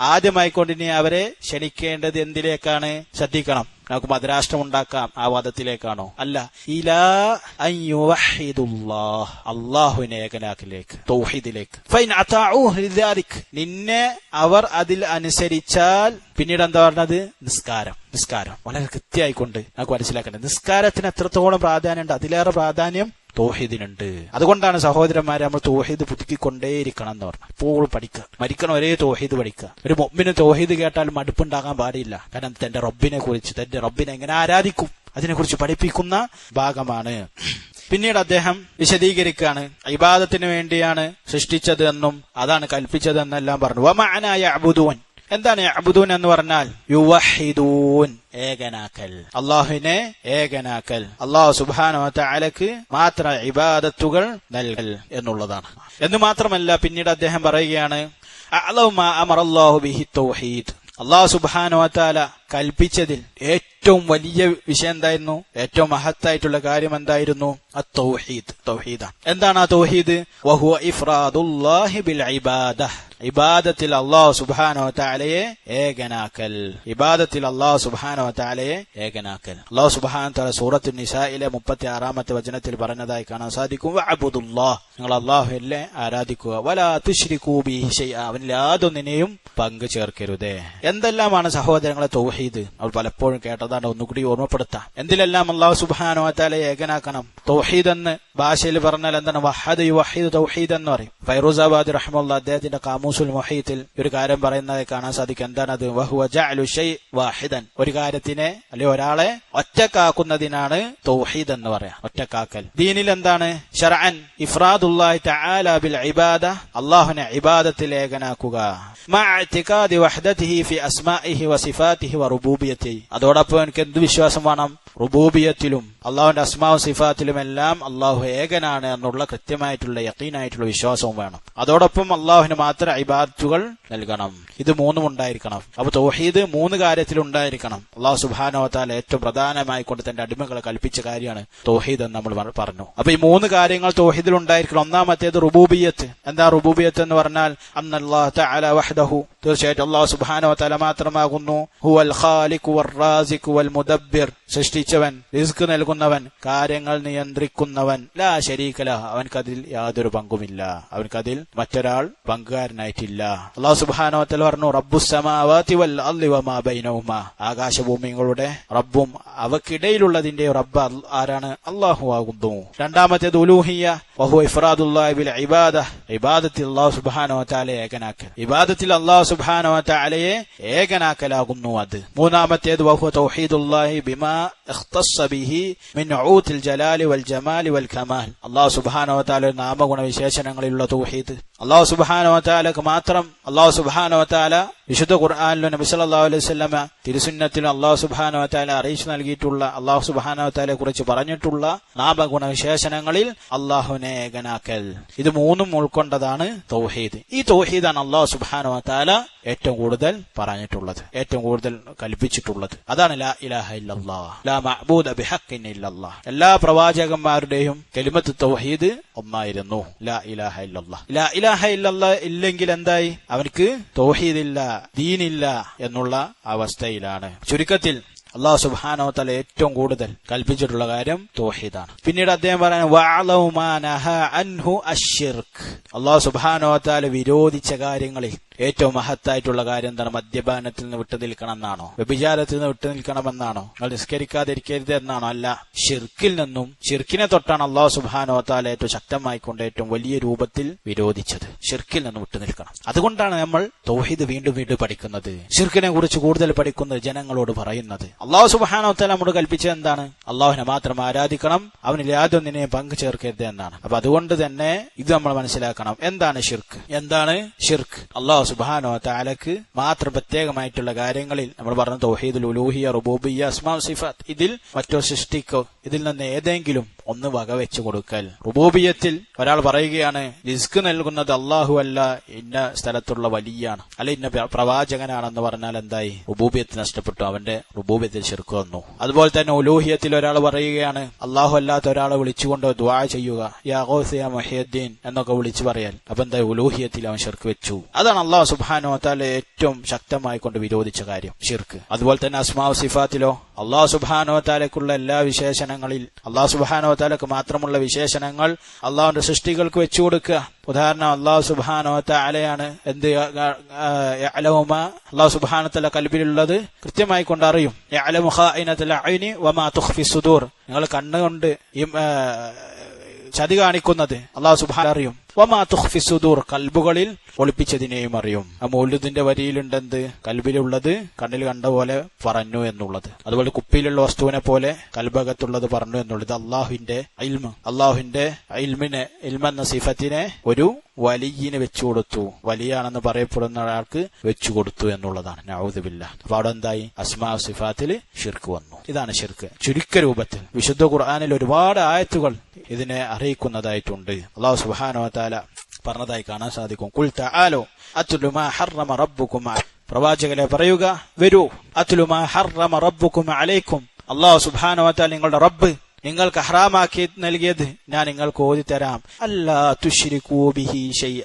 ആദ്യമായിക്കൊണ്ട് നീ അവരെ ക്ഷണിക്കേണ്ടത് എന്തിലേക്കാണ്? ശ്രദ്ധിക്കണം. നമുക്ക് മതരാഷ്ട്രം ഉണ്ടാക്കാം ആ വാദത്തിലേക്കാണോ? അല്ല. ഇലാ ഏകനാക്കിലേക്ക് തൗഹീദിലേക്ക്. നിന്നെ അവർ അതിൽ അനുസരിച്ചാൽ പിന്നീട് എന്താ പറഞ്ഞത്? നിസ്കാരം. നിസ്കാരം. വളരെ കൃത്യമായിക്കൊണ്ട് നമുക്ക് മനസ്സിലാക്കേണ്ടത്. നിസ്കാരത്തിന് എത്രത്തോളം പ്രാധാന്യമുണ്ട്? അതിലേറെ പ്രാധാന്യം തോഹീദിനുണ്ട്. അതുകൊണ്ടാണ് സഹോദരന്മാരെ നമ്മൾ തോഹീദ് പുതുക്കിക്കൊണ്ടേയിരിക്കണം എന്ന് പറഞ്ഞു എപ്പോഴും പഠിക്കുക. മരിക്കണ ഒരേ തോഹീദ് പഠിക്കുക. ഒരു മൊമ്മിന് തോഹീദ് കേട്ടാൽ മടുപ്പുണ്ടാകാൻ പാടില്ല. കാരണം തന്റെ റബ്ബിനെ കുറിച്ച് തന്റെ റബ്ബിനെ എങ്ങനെ ആരാധിക്കും? അതിനെക്കുറിച്ച് പഠിപ്പിക്കുന്ന ഭാഗമാണ്. പിന്നീട് അദ്ദേഹം വിശദീകരിക്കുകയാണ്. ഇബാദത്തിന് വേണ്ടിയാണ് സൃഷ്ടിച്ചത് എന്നും അതാണ് കൽപ്പിച്ചത് എന്നെല്ലാം പറഞ്ഞു. വമാനായ അബുദൂൻ എന്താണ് അബുദൂൻ എന്ന് പറഞ്ഞാൽ? യുവഹിദൂൻ ഏകനാക്കൽ. അള്ളാഹുവിനെ ഏകനാക്കൽ. അള്ളാഹു സുബാനോത്തലക്ക് മാത്ര ഇബാദത്തുകൾ നൽകൽ എന്നുള്ളതാണ്. എന്ന് മാത്രമല്ല പിന്നീട് അദ്ദേഹം പറയുകയാണ് അമറല്ലാഹു ബിഹി തൗഹീദ്. അള്ളാഹു സുബാനോ താല കൽപ്പിച്ചതിൽ ഏറ്റവും വലിയ വിഷയം എന്തായിരുന്നു? ഏറ്റവും മഹത്തായിട്ടുള്ള കാര്യം എന്തായിരുന്നു? തൗഹീദ് തൗഹീദാണ്. എന്താണ് ആ തൗഹീദ്? വഹുവ ഇഫ്രാദുല്ലാഹി ബിൽ ഇബാദ. ഇബാദത്തിൽ അള്ളാഹു സുബാനോ താലയെ ഏകനാക്കൽ. ഇബാദത്തിൽ അള്ളാഹു സുബാനോ താലയെ ഏകനാക്കൽ. അള്ളാഹു സുബാൻ താല സൂറത്തു നിസായിലെ മുപ്പത്തി ആറാമത്തെ വചനത്തിൽ പറഞ്ഞതായി കാണാൻ സാധിക്കും. അബുദുല്ലാഹ് നിങ്ങൾ അള്ളാഹുല്ലേ ആരാധിക്കുക. വല തുശ്രിക്കൂബി അവനിൽ യാതൊന്നിനെയും പങ്കു ചേർക്കരുതേ എന്തെല്ലാമാണ് സഹോദരങ്ങളെ തൗഹീദ്? അവർ പലപ്പോഴും കേട്ടതാണ് ഒന്നുകൂടി ഓർമ്മപ്പെടുത്താം. എന്തിലെല്ലാം അള്ളാഹു സുബാനോ താലെ ഏകനാക്കണം? തൗഹീദ് എന്ന് ഭാഷയിൽ പറഞ്ഞാൽ എന്താണ്? വഹദ് വഹീദ് തൗഹീദ് എന്ന് പറയും. ഫൈറൂസാബാദ് റഹ്മുള്ള അദ്ദേഹത്തിന്റെ കാമൂസുൽ മൊഹീത്തിൽ ഒരു കാര്യം പറയുന്നതായി കാണാൻ സാധിക്കും. എന്താണത്? വാഹിദൻ. ഒരു കാര്യത്തിനെ അല്ലെ ഒരാളെ ഒറ്റക്കാക്കുന്നതിനാണ് തൗഹീദ് എന്ന് പറയാം. ഒറ്റക്കാക്കൽ. ദീനിൽ എന്താണ്? ഷർഅൻ ഇഫ്രാദുല്ലാഹി തആല ബിൽ ഇബാദ അല്ലാഹുവിനെ ഇബാദത്തിൽ ഏകനാക്കുക. മഅ ഫി അസ്മാഇഹി വസിഫാതിഹി വറുബൂബിയതിഹി അതോടൊപ്പം എനിക്ക് എന്ത് വിശ്വാസം വേണം? റുബൂബിയത്തിലും അള്ളാഹുവിന്റെ അസ്മാവും സിഫാത്തിലും എല്ലാം അള്ളാഹു ഏകനാണ് എന്നുള്ള കൃത്യമായിട്ടുള്ള യക്കീനായിട്ടുള്ള വിശ്വാസവും വേണം. അതോടൊപ്പം അള്ളാഹുവിന് മാത്രം ഇബാദത്തുകൾ നൽകണം. ഇത് മൂന്നും ഉണ്ടായിരിക്കണം. അപ്പൊ തൗഹീദ് മൂന്ന് കാര്യത്തിൽ ഉണ്ടായിരിക്കണം. അള്ളാഹു സുബാനോത്താൽ ഏറ്റവും പ്രധാനമായി കൊണ്ട് തന്റെ അടിമകളെ കൽപ്പിച്ച കാര്യമാണ് തൗഹീദ് എന്ന് നമ്മൾ പറ- പറഞ്ഞു. അപ്പൊ ഈ മൂന്ന് കാര്യങ്ങൾ തൗഹീദിൽ ഉണ്ടായിരിക്കണം. ഒന്നാമത്തേത് റുബൂബിയത്ത്. എന്താ റുബൂബിയത്ത് എന്ന് പറഞ്ഞാൽ അന്നല്ലാഹു തആല വഹ്ദഹു. തീർച്ചയായിട്ടും അള്ളാഹു സുബാനോ തല മാത്രമാകുന്നു. ഹുവൽ ഖാലിഖു വൽ മുദബ്ബിർ സൃഷ്ടിച്ചവൻ റിസ്ക് നൽകുന്നവൻ കാര്യങ്ങൾ നിയന്ത്രിക്കുന്നവൻ. ലാ ശരീക്കല അവൻക്കതിൽ യാതൊരു പങ്കുമില്ല. അവൻക്കതിൽ മറ്റൊരാൾ പങ്കുകാരനായിട്ടില്ല. അള്ളാഹു സുബാനോത്തൽ പറഞ്ഞു റബ്ബുസമാവാതി വൽ അർളി വമാ ബൈനഹുമാ. ആകാശഭൂമികളുടെ റബ്ബും അവക്കിടയിലുള്ളതിന്റെ റബ്ബ് ആരാണ്? അള്ളാഹു ആകുന്നു. രണ്ടാമത്തേത് ഉലൂഹിയ വഹു ഇഫ്രാദുല്ലാബിൽ ബിൽ ഇബാദ. ഇബാദത്തിൽ അള്ളാഹു സുബ്ഹാനഹു വതആല ഏകനാക്കൽ. ഇബാദത്തിൽ അള്ളാഹു സുബാനോത്താലയെ ഏകനാക്കലാകുന്നു അത്. മൂന്നാമത്തേത് വഹു തൗഹീദുല്ലാഹി ബിമാ ഇഖ്തസ്സ ബിഹി മിൻ ഉഊത്തിൽ ജലാലി വൽ ജമാലി വൽ കമാൽ. അള്ളാഹു സുബ്ഹാനഹു വതആല നാമഗുണ വിശേഷണങ്ങളിലുള്ള തൗഹീദ്. അള്ളാഹു സുബ്ഹാനഹു വതആലക്ക് മാത്രം അള്ളാഹു സുബ്ഹാനഹു വതആല വിശുദ്ധ ഖുർആാനിലും നബി സല്ലല്ലാഹു അലൈഹി വസല്ലമ തിരുസുന്നത്തിലും അള്ളാഹു സുബ്ഹാനഹു വതആല അറിയിച്ചു നൽകിയിട്ടുള്ള അള്ളാഹു സുബ്ഹാനഹു വതആലയെ കുറിച്ച് പറഞ്ഞിട്ടുള്ള നാമഗുണ വിശേഷണങ്ങളിൽ അള്ളാഹുനേകനാക്കൽ ഇത് മൂന്നും ഉൾക്കൊണ്ടതാണ് തൗഹീദ്. ഈ തൗഹീദാണ് അള്ളാഹു സുബ്ഹാനഹു വതആല ഏറ്റവും കൂടുതൽ പറഞ്ഞിട്ടുള്ളത് ഏറ്റവും കൂടുതൽ കൽപ്പിച്ചിട്ടുള്ളത്. അതാണ് ലാ ഇലാഹ ഇല്ലല്ലാഹ്. ലാ മഅബൂദ ബിഹഖിൻ എല്ലാ പ്രവാചകന്മാരുടെയും കലിമത്ത് തൗഹീദ് ഒന്നായിരുന്നു. ലാ ഇലാഹ ഇല്ലല്ലാഹ്. ലാ ഇലാഹ ഇല്ലല്ല ഇല്ലെങ്കിൽ എന്തായി? അവനക്ക് തോഹീദില്ല ദീനില്ല എന്നുള്ള അവസ്ഥയിലാണ്. ചുരുക്കത്തിൽ അള്ളാഹു സുബ്ഹാനഹു തല ഏറ്റവും കൂടുതൽ കൽപ്പിച്ചിട്ടുള്ള കാര്യം തോഹീദാണ്. പിന്നീട് അദ്ദേഹം അഷിർക്ക് അള്ളാഹു സുബ്ഹാനഹു താല വിരോധിച്ച കാര്യങ്ങളിൽ ഏറ്റവും മഹത്തായിട്ടുള്ള കാര്യം എന്താണ്? മദ്യപാനത്തിൽ നിന്ന് വിട്ടു നിൽക്കണം എന്നാണോ വ്യഭിചാരത്തിൽ നിന്ന് വിട്ടു നിൽക്കണമെന്നാണോ? നിങ്ങൾ നിസ്കരിക്കാതിരിക്കരുത് എന്നാണോ? അല്ല ഷിർക്കിൽ നിന്നും ഷിർക്കിനെ തൊട്ടാണ് അള്ളാഹു സുബാനോ താല ഏറ്റവും ശക്തമായിക്കൊണ്ട് ഏറ്റവും വലിയ രൂപത്തിൽ വിരോധിച്ചത്. ഷിർക്കിൽ നിന്ന് വിട്ടു നിൽക്കണം. അതുകൊണ്ടാണ് നമ്മൾ തൗഹീദ് വീണ്ടും വീണ്ടും പഠിക്കുന്നത്. ഷിർക്കിനെ കുറിച്ച് കൂടുതൽ പഠിക്കുന്നത് ജനങ്ങളോട് പറയുന്നത്. അള്ളാഹു സുബാനോ താല നമ്മോട് കൽപ്പിച്ചത് എന്താണ്? അള്ളാഹുവിനെ മാത്രം ആരാധിക്കണം അവനിൽ യാതൊന്നിനെയും പങ്കു ചേർക്കരുത് എന്നാണ്. അപ്പൊ അതുകൊണ്ട് തന്നെ ഇത് നമ്മൾ മനസ്സിലാക്കണം. എന്താണ് ഷിർക്ക് എന്താണ് ഷിർക്ക് അള്ളാഹു സുബാനോ താലക്ക് മാത്രം പ്രത്യേകമായിട്ടുള്ള കാര്യങ്ങളിൽ നമ്മൾ പറഞ്ഞ തൗഹീദുൽ ഉലൂഹിയ റുബൂബിയ അസ്മാ സിഫാത്ത് ഇതിൽ മറ്റോ സൃഷ്ടിക്കോ ഇതിൽ നിന്ന് ഏതെങ്കിലും ഒന്ന് വകവെച്ചു കൊടുക്കൽ. റുബൂബിയത്തിൽ ഒരാൾ പറയുകയാണ് റിസ്ക് നൽകുന്നത് അള്ളാഹു അല്ല ഇന്ന സ്ഥലത്തുള്ള വലിയാണ്. അല്ല ഇന്ന പ്രവാചകനാണെന്ന് പറഞ്ഞാൽ എന്തായി? റുബൂബിയത്ത് നഷ്ടപ്പെട്ടു അവന്റെ റുബൂബിയത്തിൽ ചെറുക്ക് വന്നു. അതുപോലെ തന്നെ ഉലൂഹിയത്തിൽ ഒരാൾ പറയുകയാണ് അള്ളാഹു അല്ലാത്ത ഒരാളെ വിളിച്ചുകൊണ്ട് ദ്വാ ചെയ്യുക. യാ മൊഹീദ്ദീൻ എന്നൊക്കെ വിളിച്ചു പറയാൻ അപ്പൊ എന്തായി? ഉലൂഹിയത്തിൽ അവൻ ഷിർക്ക് വെച്ചു. അതാണ് അള്ളാഹു സുബാനോ താല ഏറ്റവും ശക്തമായി കൊണ്ട് വിരോധിച്ച കാര്യം ഷിർക്ക് അതുപോലെ തന്നെ അസ്മാവ് സിഫാത്തിലോ അള്ളാഹു സുബാനോ താലക്കുള്ള എല്ലാ വിശേഷണങ്ങളിൽ അള്ളാഹു സുബാനോ താലക്ക് മാത്രമുള്ള വിശേഷണങ്ങൾ അള്ളാഹുവിന്റെ സൃഷ്ടികൾക്ക് വെച്ചു കൊടുക്കുക. ഉദാഹരണം അള്ളാഹു സുബാനോ താലയാണ് എന്ത് അലവുമ അള്ളാഹു സുബാനത്തല തല കൽബിലുള്ളത് കൃത്യമായി കൊണ്ട് അറിയും യഅലമു അയ്നി വമാ തുഖ്ഫി സുദൂർ. നിങ്ങൾ കണ്ണുകൊണ്ട് ചതി കാണിക്കുന്നത് അള്ളാഹു സുബാൻ അറിയും. വമാ തുഖ്ഫി സുദൂർ കൽബുകളിൽ ഒളിപ്പിച്ചതിനെയും അറിയും. ആ മൗല്യത്തിന്റെ വരിയിലുണ്ടെന്ത്? കൽബിലുള്ളത് കണ്ണിൽ കണ്ട പോലെ പറഞ്ഞു എന്നുള്ളത്. അതുപോലെ കുപ്പിയിലുള്ള വസ്തുവിനെ പോലെ കൽബകത്തുള്ളത് പറഞ്ഞു എന്നുള്ളത്. അള്ളാഹുവിന്റെ ഇൽമ. അള്ളാഹുവിന്റെ ഇൽമിനെ ഇൽമ എന്ന സിഫത്തിനെ ഒരു വലിയനെ വെച്ചു കൊടുത്തു വലിയാണെന്ന് പറയപ്പെടുന്ന ഒരാൾക്ക് വെച്ചു കൊടുത്തു എന്നുള്ളതാണ്. നൗദുബില്ല. അപ്പൊ അവിടെ എന്തായി? അസ്മാ സിഫാത്തിൽ ഷിർക്ക് വന്നു. ഇതാണ് ഷിർക്ക് ചുരുക്ക രൂപത്തിൽ. വിശുദ്ധ ഖുർആാനിൽ ഒരുപാട് ആയത്തുകൾ ഇതിനെ അറിയിക്കുന്നതായിട്ടുണ്ട്. അള്ളാഹു സുബാനോ താല പറഞ്ഞതായി കാണാൻ സാധിക്കും. കുൽ തആലോ അത്ലുമാ ഹറമ റബ്ബുക്കും അ- പ്രവാചകരെ പറയുക വരൂ അത്ലുമാ ഹർറമ റബ്ബുക്കും അലൈക്കും. അള്ളാഹു താല നിങ്ങളുടെ റബ്ബ് നിങ്ങൾക്ക് ഹറാമാക്കി നൽകിയത് ഞാൻ നിങ്ങൾക്ക് ഓതിത്തരാം. അല്ലാ തുശ്രിക്കൂബിഹി ഷൈഅ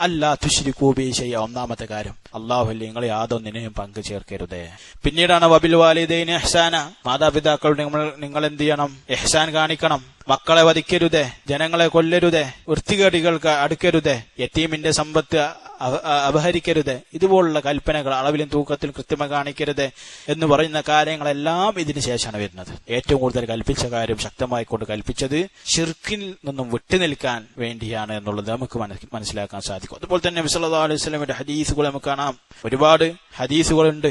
അല്ലാ തുശ്രിക്കൂബിഹി ഷൈഅ ഒന്നാമത്തെ കാര്യം അള്ളാഹു നിങ്ങൾ യാതൊന്നിനെയും പങ്കു ചേർക്കരുത്. പിന്നീടാണ് വബിൽ വാലിദൈൻ എഹ്സാന മാതാപിതാക്കളുടെ നിങ്ങൾ നിങ്ങൾ എന്ത് ചെയ്യണം? എഹ്സാൻ കാണിക്കണം. മക്കളെ വധിക്കരുതേ. ജനങ്ങളെ കൊല്ലരുതേ. വൃത്തികേടികൾക്ക് അടുക്കരുതേ. യത്തീമിന്റെ സമ്പത്ത് അപ- അപഹരിക്കരുത്. ഇതുപോലുള്ള കൽപ്പനകൾ അളവിലും തൂക്കത്തിലും കൃത്യമായി കാണിക്കരുത് എന്ന് പറയുന്ന കാര്യങ്ങളെല്ലാം ഇതിന് ശേഷമാണ് വരുന്നത്. ഏറ്റവും കൂടുതൽ കൽപ്പിച്ച കാര്യം ശക്തമായി കൊണ്ട് കൽപ്പിച്ചത് ഷിർക്കിൽ നിന്നും വിട്ടുനിൽക്കാൻ വേണ്ടിയാണ് എന്നുള്ളത് നമുക്ക് മനസ്സിലാക്കാൻ സാധിക്കും. അതുപോലെ തന്നെ നബിസല്ലാ അലൈഹി സ്വലമിന്റെ ഹദീസുകൾ നമുക്ക് കാണാം. ഒരുപാട് ഹദീസുകളുണ്ട്.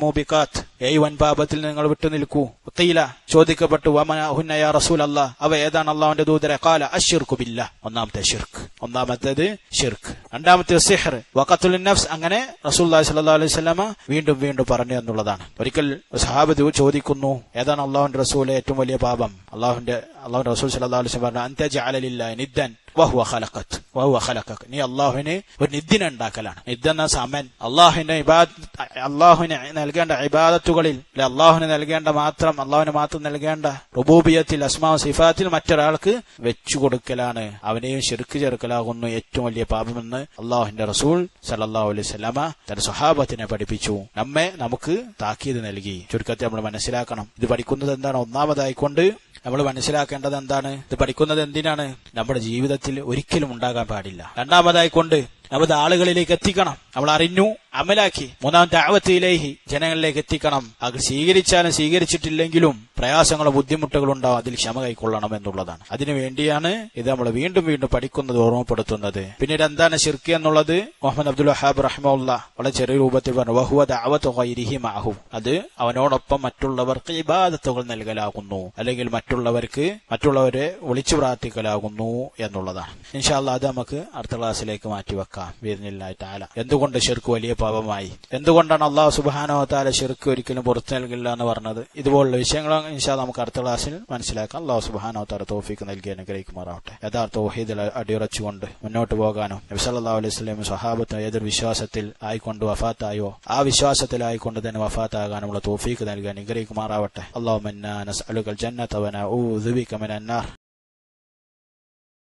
മൂബിക്കാത്ത് ഏയ് വൻപാപത്തിൽ നിങ്ങൾ വിട്ടുനിൽക്കൂ ഉത്തയില ചോദിക്കപ്പെട്ടു വമന യാ റസൂൽ അല്ലാ അവ ഏതാണ് അള്ളാഹുന്റെ ദൂതരെ? കാല അഷിർക്കുബില്ല ഒന്നാമത്തെ ഷിർക്ക് ഒന്നാമത്തേത് ഷിർക്ക് രണ്ടാമത്തെ സിഹർ വഖത്തുൽ നഫ്സ്. അങ്ങനെ റസൂൽ സല്ലല്ലാഹു അലൈഹി വീണ്ടും വീണ്ടും പറഞ്ഞു എന്നുള്ളതാണ്. ഒരിക്കൽ സഹാബത്ത് ചോദിക്കുന്നു ഏതാണ് അള്ളാഹുന്റെ റസൂലെ ഏറ്റവും വലിയ പാപം? അള്ളാഹുന്റെ അള്ളാഹുന്റെ റസൂൽ സല്ലല്ലാഹു അലൈഹി പറഞ്ഞു അൻത അലലില്ല നിദ്ദൻ. വഹുവ ഖലഖത് വഹുവ ഖലഖക. നീ അള്ളാഹുവിന് ഒരു നിദ്ദിനെ ഉണ്ടാക്കലാണ്. നിദ്ദെന്ന സമൻ അള്ളാഹുവിന്റെ ഇബാദ് അള്ളാഹുവിന് നൽകേണ്ട ഇബാദത്തുകളിൽ അല്ലെ അള്ളാഹുവിന് നൽകേണ്ട മാത്രം അള്ളാഹുവിന് മാത്രം നൽകേണ്ട റുബൂബിയത്തിൽ അസ്മാ സിഫാത്തിൽ മറ്റൊരാൾക്ക് വെച്ചു കൊടുക്കലാണ്. അവനെയും ശിർക്ക് ചേർക്കലാകുന്നു ഏറ്റവും വലിയ പാപമെന്ന് അള്ളാഹുവിന്റെ റസൂൽ സല്ലല്ലാഹു അലൈഹി വസല്ലമ തന്റെ സ്വഹാബത്തിനെ പഠിപ്പിച്ചു. നമ്മെ നമുക്ക് താക്കീത് നൽകി. ചുരുക്കത്തെ നമ്മൾ മനസ്സിലാക്കണം. ഇത് പഠിക്കുന്നത് എന്താണ്? ഒന്നാമതായിക്കൊണ്ട് നമ്മൾ മനസ്സിലാക്കേണ്ടത് എന്താണ്? ഇത് പഠിക്കുന്നത് എന്തിനാണ്? നമ്മുടെ ജീവിതത്തിൽ ഒരിക്കലും ഉണ്ടാകാൻ പാടില്ല. രണ്ടാമതായി കൊണ്ട് നമ്മൾ ആളുകളിലേക്ക് എത്തിക്കണം. നമ്മൾ അറിഞ്ഞു അമലാക്കി മൂന്നാം ആവത്തിയിലേഹി ജനങ്ങളിലേക്ക് എത്തിക്കണം. അത് സ്വീകരിച്ചാലും സ്വീകരിച്ചിട്ടില്ലെങ്കിലും പ്രയാസങ്ങളും ബുദ്ധിമുട്ടുകളും ഉണ്ടാവും. അതിൽ ക്ഷമ കൈക്കൊള്ളണം എന്നുള്ളതാണ്. അതിനുവേണ്ടിയാണ് ഇത് നമ്മൾ വീണ്ടും വീണ്ടും പഠിക്കുന്നത് ഓർമ്മപ്പെടുത്തുന്നത്. പിന്നീട് എന്താണ് ഷിർക്ക് എന്നുള്ളത്? മുഹമ്മദ് അബ്ദുൽ വഹാബ് റഹ്മുള്ള വളരെ ചെറിയ രൂപത്തിൽ പറഞ്ഞു അത് അവനോടൊപ്പം മറ്റുള്ളവർക്ക് ഇബാദത്തുകൾ നൽകലാകുന്നു. അല്ലെങ്കിൽ മറ്റുള്ളവർക്ക് മറ്റുള്ളവരെ വിളിച്ചു പ്രാർത്ഥിക്കലാകുന്നു എന്നുള്ളതാണ് ഇൻഷാല്ല അത് നമുക്ക് അടുത്ത ക്ലാസ്സിലേക്ക് മാറ്റിവെക്കാം. വീരനില്ലായിട്ട് ആല എന്തുകൊണ്ട് ഷിർക്ക് വലിയ പാപമായി. എന്തുകൊണ്ടാണ് അള്ളാഹു സുബാനോ താല ശിർക്ക് ഒരിക്കലും പുറത്തു നൽകില്ല എന്ന് പറഞ്ഞത്? ഇതുപോലുള്ള വിഷയങ്ങൾ ഇൻഷാ നമുക്ക് അടുത്ത ക്ലാസ്സിൽ മനസ്സിലാക്കാം. അള്ളാഹു സുബാനോ താല തോഫിക്ക് നൽകി അനുഗ്രഹിക്കുമാറാവട്ടെ. യഥാർത്ഥ ഓഹീദിൽ അടിയുറച്ചുകൊണ്ട് മുന്നോട്ട് പോകാനോ നബിസല്ലാ അലൈഹി സ്വലം സഹാബത്ത് ഏതൊരു വിശ്വാസത്തിൽ ആയിക്കൊണ്ട് വഫാത്തായോ ആ വിശ്വാസത്തിലായിക്കൊണ്ട് തന്നെ വഫാത്താകാനുള്ള തോഫീക്ക് നൽകി അനുഗ്രഹിക്കുമാറാവട്ടെ. അള്ളാഹു മന്നാ നസ്അലുകൽ ജന്നത ഊ ബിക മിനന്നാർ